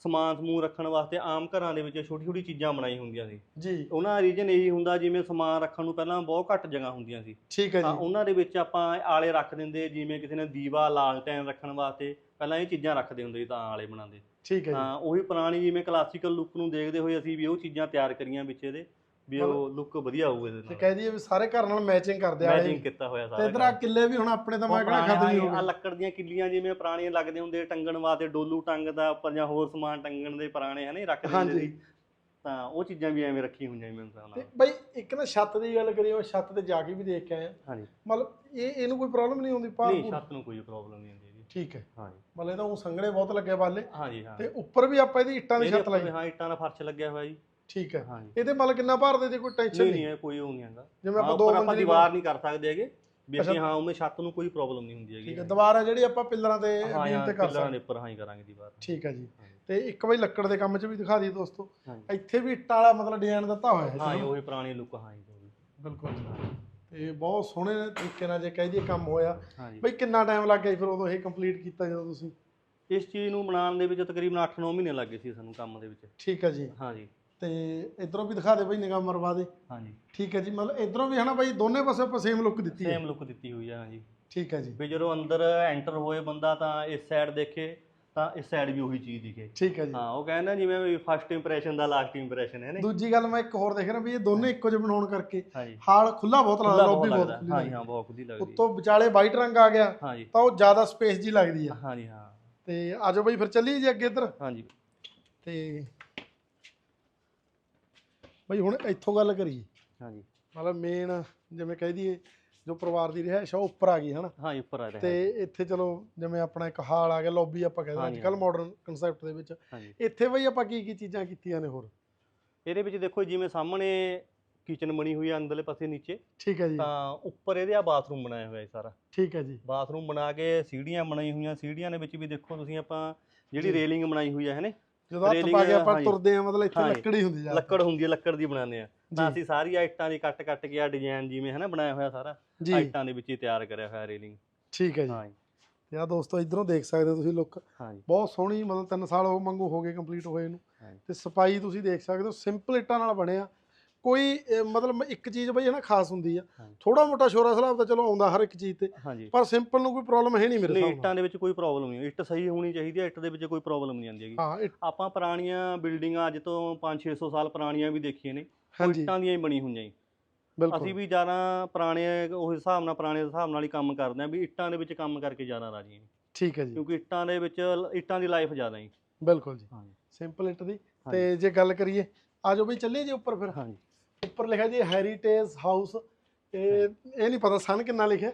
Speaker 1: ਸਮਾਨ ਸਮੂਹ ਰੱਖਣ ਵਾਸਤੇ ਆਮ ਘਰਾਂ ਦੇ ਵਿੱਚ ਛੋਟੀ ਛੋਟੀ ਚੀਜ਼ਾਂ ਬਣਾਈ ਹੁੰਦੀਆਂ ਸੀ।
Speaker 2: ਜੀ।
Speaker 1: ਉਹਨਾਂ ਦਾ ਰੀਜਨ ਇਹੀ ਹੁੰਦਾ ਜਿਵੇਂ ਸਮਾਨ ਰੱਖਣ ਨੂੰ ਪਹਿਲਾਂ ਬਹੁਤ ਘੱਟ ਜਗ੍ਹਾ ਹੁੰਦੀਆਂ ਸੀ।
Speaker 2: ਠੀਕ ਹੈ
Speaker 1: ਤਾਂ
Speaker 2: ਜੀ।
Speaker 1: ਉਹਨਾਂ ਦੇ ਵਿੱਚ ਆਪਾਂ ਆਲੇ ਰੱਖ ਦਿੰਦੇ ਜਿਵੇਂ ਕਿਸੇ ਨੇ ਦੀਵਾ ਲਾਲਟੈਨ ਰੱਖਣ ਵਾਸਤੇ ਪਹਿਲਾਂ ਇਹ ਚੀਜ਼ਾਂ ਰੱਖਦੇ ਹੁੰਦੇ ਸੀ ਤਾਂ ਆਲੇ ਬਣਾਉਂਦੇ।
Speaker 2: ਠੀਕ ਹੈ ਜੀ।
Speaker 1: ਤਾਂ ਉਹੀ ਪੁਰਾਣੀ ਜਿਵੇਂ ਕਲਾਸੀਕਲ ਲੁੱਕ ਨੂੰ ਦੇਖਦੇ ਹੋਏ ਅਸੀਂ ਵੀ ਉਹ ਚੀਜ਼ਾਂ ਤਿਆਰ ਕਰੀਆਂ ਵਿੱਚ ਇਹਦੇ। ਵੀ ਉਹ ਲੁੱਕ ਵਧੀਆ ਹੋਊ ਇਹਦੇ
Speaker 2: ਤੇ
Speaker 1: ਨਾਲ।
Speaker 2: ਕਹਿ ਦਈਏ ਵੀ ਸਾਰੇ ਘਰ ਨਾਲ ਮੈਚਿੰਗ ਕਰਦੇ ਆਲੇ
Speaker 1: ਮੈਚਿੰਗ ਕੀਤਾ ਹੋਇਆ
Speaker 2: ਤੇ
Speaker 1: ਸਾਰਾ
Speaker 2: ਇਧਰ ਆ ਕਿੱਲੇ ਵੀ ਹੁਣ ਆਪਣੇ ਤਾਂ ਮੈਂ ਕਿਹੜਾ ਖਤਮ ਹੀ ਹੋ
Speaker 1: ਆ
Speaker 2: ਗਏ।
Speaker 1: ਲੱਕੜ ਦੀਆਂ ਕਿੱਲੀਆਂ ਜਿਵੇਂ ਪੁਰਾਣੀਆਂ ਲੱਗਦੇ ਹੁੰਦੇ ਟੰਗਣ ਵਾਸਤੇ ਡੋਲੂ ਟੰਗਦਾ ਉੱਪਰ ਜਾਂ ਹੋਰ ਸਮਾਨ ਟੰਗਣ ਦੇ ਪੁਰਾਣੇ ਹਨੇ ਰੱਖ ਦਿੰਦੇ
Speaker 2: ਹਾਂਜੀ।
Speaker 1: ਸੀ। ਤਾਂ ਉਹ ਚੀਜ਼ਾਂ ਵੀ ਐਵੇਂ ਰੱਖੀਆਂ ਹੋਈਆਂ ਮੈਨੂੰ ਤਾਂ
Speaker 2: ਤੇ ਬਈ ਇੱਕ ਨਾ ਛੱਤ ਦੀ ਗੱਲ ਕਰੀਏ ਉਹ ਛੱਤ ਤੇ ਜਾ ਕੇ ਵੀ ਦੇਖ ਕੇ
Speaker 1: ਹਾਂਜੀ।
Speaker 2: ਮਤਲਬ ਇਹ ਇਹਨੂੰ ਕੋਈ ਪ੍ਰੋਬਲਮ ਨਹੀਂ ਆਉਂਦੀ ਪਾਰ
Speaker 1: ਨਹੀਂ? ਛੱਤ ਨੂੰ ਕੋਈ ਪ੍ਰੋਬਲਮ ਨਹੀਂ ਹੁੰਦੀ
Speaker 2: ਠੀਕ ਹੈ।
Speaker 1: ਹਾਂਜੀ।
Speaker 2: ਮਤਲਬ ਇਹਦਾ ਉਹ ਸੰਘਣੇ ਬਹੁਤ ਲੱਗੇ ਬਾਲੇ
Speaker 1: ਹਾਂਜੀ ਹਾਂ।
Speaker 2: ਤੇ ਉੱਪਰ ਵੀ ਆਪਾਂ ਇਹਦੀ ਇੱਟਾਂ ਦੀ
Speaker 1: ਇਹਦੇ
Speaker 2: ਛੱਤ
Speaker 1: ਉੱਪਰ
Speaker 2: ਲਾਈ।
Speaker 1: ਹਾਂ ਇੱਟਾਂ ਦਾ ਫਰਸ਼ ਲੱਗਿਆ ਹੋਇਆ ਜੀ।
Speaker 2: ਠੀਕ ਹੈ।
Speaker 1: ਹਾਂਜੀ।
Speaker 2: ਇਹਦੇ ਮਤਲਬ ਕਿੰਨਾ ਭਾਰ ਦੇ ਜੇ ਕੋਈ ਟੈਨਸ਼ਨ
Speaker 1: ਨਹੀਂ ਇਹ ਕੋਈ ਉਹ ਨਹੀਂ ਹੈਗਾ।
Speaker 2: ਜਿਵੇਂ
Speaker 1: ਹਾਂ,
Speaker 2: ਆਪਾਂ ਦੋ
Speaker 1: ਆਪਾਂ
Speaker 2: ਮੰਜ਼ਲੀ
Speaker 1: ਦੀਵਾਰ ਨਹੀਂ ਕਰ ਸਕਦੇ ਹੈਗੇ। ਵੀ ਅਸੀਂ। ਹਾਂ ਉਹਵੇਂ ਛੱਤ ਨੂੰ ਕੋਈ ਪ੍ਰੋਬਲਮ ਨਹੀਂ ਹੁੰਦੀ ਹੈਗੀ।
Speaker 2: ਠੀਕ ਹੈ ਦੀਵਾਰ ਹੈ ਜਿਹੜੀ ਆਪਾਂ ਪਿੱਲਰਾਂ ਤੇ
Speaker 1: ਹਾਂ
Speaker 2: ਬੀਮ
Speaker 1: ਹਾਂ
Speaker 2: ਤੇ ਕਰ
Speaker 1: ਪਿੱਲਰਾਂ
Speaker 2: ਸਕਦੇ।
Speaker 1: ਦੇ ਉੱਪਰ ਹਾਂ ਹੀ ਕਰਾਂਗੇ ਦੀਵਾਰ।
Speaker 2: ਠੀਕ ਹੈ ਜੀ। ਤੇ ਇੱਕ ਵਾਰੀ ਲੱਕੜ ਦੇ ਕੰਮ 'ਚ ਵੀ ਦਿਖਾ ਦਈਏ ਦੋਸਤੋ।
Speaker 1: ਹਾਂਜੀ।
Speaker 2: ਇੱਥੇ ਵੀ ਇੱਟਾਂ ਵਾਲਾ ਮਤਲਬ ਡਿਜ਼ਾਈਨ ਦਿੱਤਾ ਹੋਇਆ ਹੈ
Speaker 1: ਹਾਂ
Speaker 2: ਜੀ।
Speaker 1: ਇਹ ਉਹੀ ਪੁਰਾਣੀ ਲੁੱਕ ਹਾਂ ਜੀ।
Speaker 2: ਬਿਲਕੁਲ ਤੇ ਬਹੁਤ ਸੋਹਣੇ ਤਰੀਕੇ ਨਾਲ ਜੇ ਕਹਿ ਦਈਏ ਕੰਮ ਹੋਇਆ।
Speaker 1: ਹਾਂਜੀ।
Speaker 2: ਬਈ ਕਿੰਨਾ ਟਾਈਮ ਲੱਗ ਗਿਆ ਜੀ ਫਿਰ ਉਦੋਂ ਇਹ ਕੰਪਲੀਟ ਕੀਤਾ ਜਦੋਂ ਤੁਸੀਂ?
Speaker 1: ਇਸ ਚੀਜ਼ ਨੂੰ ਬਣਾਉਣ ਦੇ ਵਿੱਚ ਤਕਰੀਬਨ 8-9 ਮਹੀਨੇ ਲੱਗੇ ਸੀ ਸਾਨੂੰ ਕੰਮ ਦੇ ਵਿੱਚ।
Speaker 2: ਠੀਕ ਹੈ ਜੀ।
Speaker 1: ਹਾਂਜੀ।
Speaker 2: ਤੇ ਇਧਰੋਂ ਵੀ ਦਿਖਾ ਦੇ ਬਈ ਨਿਗਾਹ ਮਰਵਾ ਦੇ।
Speaker 1: ਹਾਂਜੀ।
Speaker 2: ਠੀਕ ਹੈ ਜੀ ਮਤਲਬ ਇਧਰੋਂ ਵੀ ਹਨਾ ਬਾਈ ਦੋਨੇ ਪਾਸੇ ਆਪਾਂ ਸੇਮ ਲੁੱਕ ਦਿੱਤੀ ਹੈ।
Speaker 1: ਸੇਮ ਲੁੱਕ ਦਿੱਤੀ ਹੋਈ ਹੈ ਹਾਂਜੀ।
Speaker 2: ਠੀਕ ਹੈ ਜੀ।
Speaker 1: ਵੀ ਜਦੋਂ ਅੰਦਰ ਐਂਟਰ ਹੋਏ ਬੰਦਾ ਤਾਂ ਇਸ ਸਾਈਡ ਦੇਖੇ ਤਾਂ ਇਸ ਸਾਈਡ ਵੀ ਉਹੀ ਚੀਜ਼ ਦਿਖੇ।
Speaker 2: ਠੀਕ ਹੈ ਜੀ।
Speaker 1: ਹਾਂ ਉਹ ਕਹਿੰਦਾ ਜਿਵੇਂ ਵੀ ਫਸਟ ਇੰਪ੍ਰੈਸ਼ਨ ਦਾ ਲਾਸਟ ਇੰਪ੍ਰੈਸ਼ਨ ਹੈ ਨੇ?
Speaker 2: ਦੂਜੀ ਗੱਲ ਮੈਂ ਇੱਕ ਹੋਰ ਦੇਖ ਰਿਹਾ ਵੀ ਇਹ ਦੋਨੇ ਇੱਕੋ ਜਿਹੇ ਬਣਾਉਣ ਕਰਕੇ ਹਾਲ ਖੁੱਲਾ ਬਹੁਤ ਲੱਗਦਾ ਲੌਬੀ
Speaker 1: ਬਹੁਤ
Speaker 2: ਖੁੱਲੀ
Speaker 1: ਹਾਂ ਬਹੁਤ ਖੁੱਲੀ ਲੱਗਦੀ
Speaker 2: ਉੱਤੋਂ ਵਿਚਾਲੇ ਵਾਈਟ ਰੰਗ ਆ ਗਿਆ ਤਾਂ ਉਹ ਜ਼ਿਆਦਾ ਸਪੇਸ ਜੀ ਲੱਗਦੀ ਆ।
Speaker 1: ਹਾਂਜੀ ਹਾਂ।
Speaker 2: ਤੇ ਆਜੋ ਬਈ ਫਿਰ ਚੱਲੀਏ ਜੀ ਅੱਗੇ ਇੱਧਰ।
Speaker 1: ਹਾਂਜੀ।
Speaker 2: ਤੇ ਬਈ ਹੁਣ ਇੱਥੋਂ ਗੱਲ ਕਰੀਏ।
Speaker 1: ਹਾਂਜੀ।
Speaker 2: ਮਤਲਬ ਮੇਨ ਜਿਵੇਂ ਕਹਿ ਦਈਏ ਜੋ ਪਰਿਵਾਰ ਦੀ ਰਿਹਾਇਸ਼ ਆ ਉਹ ਉੱਪਰ ਆ ਗਈ ਹਨਾ?
Speaker 1: ਹਾਂਜੀ ਉੱਪਰ ਆ ਰਿਹਾ।
Speaker 2: ਤੇ ਇੱਥੇ ਚਲੋ ਜਿਵੇਂ ਆਪਣਾ ਇੱਕ ਹਾਲ ਆ ਗਿਆ ਲੌਬੀ ਆਪਾਂ ਕਹਿੰਦੇ
Speaker 1: ਹਾਂਜੀ,
Speaker 2: ਅੱਜ ਕੱਲ। ਮਾਡਰਨ ਕਨਸੈਪਟ ਦੇ ਵਿੱਚ।
Speaker 1: ਹਾਂਜੀ।
Speaker 2: ਇੱਥੇ ਬਈ ਆਪਾਂ ਕੀ ਕੀ ਚੀਜ਼ਾਂ ਕੀਤੀਆਂ ਨੇ ਹੋਰ?
Speaker 1: ਇਹਦੇ ਵਿੱਚ ਦੇਖੋ ਜਿਵੇਂ ਸਾਹਮਣੇ ਕਿਚਨ ਬਣੀ ਹੋਈ ਹੈ ਅੰਦਰਲੇ ਪਾਸੇ ਨੀਚੇ।
Speaker 2: ਠੀਕ ਹੈ ਜੀ।
Speaker 1: ਤਾਂ ਉੱਪਰ ਇਹਦੇ ਆ ਬਾਥਰੂਮ ਬਣਾਇਆ ਹੋਇਆ ਹੈ ਸਾਰਾ।
Speaker 2: ਠੀਕ ਹੈ ਜੀ।
Speaker 1: ਬਾਥਰੂਮ ਬਣਾ ਕੇ ਸੀੜੀਆਂ ਬਣਾਈ ਹੋਈਆਂ। ਸੀੜੀਆਂ ਦੇ ਵਿੱਚ ਵੀ ਦੇਖੋ ਤੁਸੀਂ ਆਪਾਂ ਜਿਹੜੀ
Speaker 2: ਜੀ।
Speaker 1: ਰੇਲਿੰਗ ਬਣਾਈ ਹੋਈ ਹੈ ਹਨੇ
Speaker 2: ਜਦੋਂ ਹੱਥ ਪਾ ਕੇ ਆਪਾਂ। ਤੁਰਦੇ ਆ ਮਤਲਬ ਇੱਥੇ। ਲੱਕੜੀ ਹੁੰਦੀ ਜਾ
Speaker 1: ਲੱਕੜ ਹੁੰਦੀ ਹੈ ਲੱਕੜ ਦੀ ਬਣਾਉਂਦੇ ਆ। ਤਾਂ ਅਸੀਂ ਸਾਰੀ ਇੱਟਾਂ ਦੀ ਕੱਟ ਕੱਟ ਕੇ ਆ ਡਿਜ਼ਾਈਨ ਜਿਵੇਂ ਹਨਾ ਬਣਾਇਆ ਹੋਇਆ ਸਾਰਾ ਇੱਟਾਂ ਦੇ ਵਿੱਚ ਹੀ ਤਿਆਰ ਕਰਿਆ ਹੋਇਆ ਰੇਲਿੰਗ
Speaker 2: ਠੀਕ ਹੈ ਜੀ।
Speaker 1: ਹਾਂਜੀ।
Speaker 2: ਤੇ ਆ ਦੋਸਤੋ ਇਧਰੋਂ ਦੇਖ ਸਕਦੇ ਹੋ ਤੁਸੀਂ ਲੁੱਕ ਬਹੁਤ ਸੋਹਣੀ ਮਤਲਬ 3 ਸਾਲ ਉਹ ਮੰਗੂ ਹੋ ਗਏ ਕੰਪਲੀਟ ਹੋਏ ਨੂੰ। ਤੇ ਸਫ਼ਾਈ ਤੁਸੀਂ ਦੇਖ ਸਕਦੇ ਹੋ ਸਿੰਪਲ ਇੱਟਾਂ ਨਾਲ ਬਣਿਆ। ਕੋਈ ਮਤਲਬ ਇੱਕ ਚੀਜ਼ ਬਈ ਹੈ ਨਾ ਖਾਸ ਹੁੰਦੀ ਆ। ਥੋੜਾ ਮੋਟਾ ਸ਼ੋਰਾ ਸਲਾਬ ਤਾਂ ਚਲੋ ਆਉਂਦਾ ਹਰ ਇੱਕ ਚੀਜ਼ ਤੇ ਪਰ ਸਿੰਪਲ ਨੂੰ ਕੋਈ ਪ੍ਰੋਬਲਮ ਹੈ ਨਹੀਂ ਮੇਰੇ ਨਾਲ।
Speaker 1: ਇੱਟਾਂ ਦੇ ਵਿੱਚ ਕੋਈ ਪ੍ਰੋਬਲਮ ਨਹੀਂ ਇੱਟ ਸਹੀ ਹੋਣੀ ਚਾਹੀਦੀ ਹੈ ਇੱਟ ਦੇ ਵਿੱਚ ਕੋਈ ਪ੍ਰੋਬਲਮ ਨਹੀਂ ਆਉਂਦੀ ਹੈਗੀ। ਆਪਾਂ ਪੁਰਾਣੀਆਂ ਬਿਲਡਿੰਗਾਂ ਅੱਜ ਤੋਂ 5-600 ਸਾਲ ਪੁਰਾਣੀਆਂ ਵੀ ਦੇਖੀਆਂ ਨੇ ਉਹ ਇੱਟਾਂ ਦੀਆਂ ਹੀ ਬਣੀ ਹੋਈਆਂ ਜੀ।
Speaker 2: ਬਿਲਕੁਲ।
Speaker 1: ਅਸੀਂ ਵੀ ਜ਼ਿਆਦਾ ਪੁਰਾਣੇ ਉਸ ਹਿਸਾਬ ਨਾਲ ਪੁਰਾਣੇ ਹਿਸਾਬ ਨਾਲ ਹੀ ਕੰਮ ਕਰਦੇ ਹਾਂ ਵੀ ਇੱਟਾਂ ਦੇ ਵਿੱਚ ਕੰਮ ਕਰਕੇ ਜ਼ਿਆਦਾ ਰਾਜੀ ਹਾਂ।
Speaker 2: ਠੀਕ ਹੈ ਜੀ।
Speaker 1: ਕਿਉਂਕਿ ਇੱਟਾਂ ਦੇ ਵਿੱਚ ਇੱਟਾਂ ਦੀ ਲਾਈਫ ਜ਼ਿਆਦਾ ਹੈ।
Speaker 2: ਬਿਲਕੁਲ ਜੀ। ਸਿੰਪਲ ਇੱਟ ਦੀ। ਤੇ ਜੇ ਗੱਲ ਕਰੀਏ ਆਜੋ ਬਈ ਚੱਲੀਏ ਜੀ ਉੱਪਰ ਫਿਰ।
Speaker 1: ਹਾਂਜੀ।
Speaker 2: ਉੱਪਰ ਲਿਖਿਆ ਜੀ ਹੈਰੀਟੇਜ ਹਾਊਸ ਇਹ ਇਹ ਨਹੀਂ ਪਤਾ ਸਨ ਕਿੰਨਾ ਲਿਖਿਆ।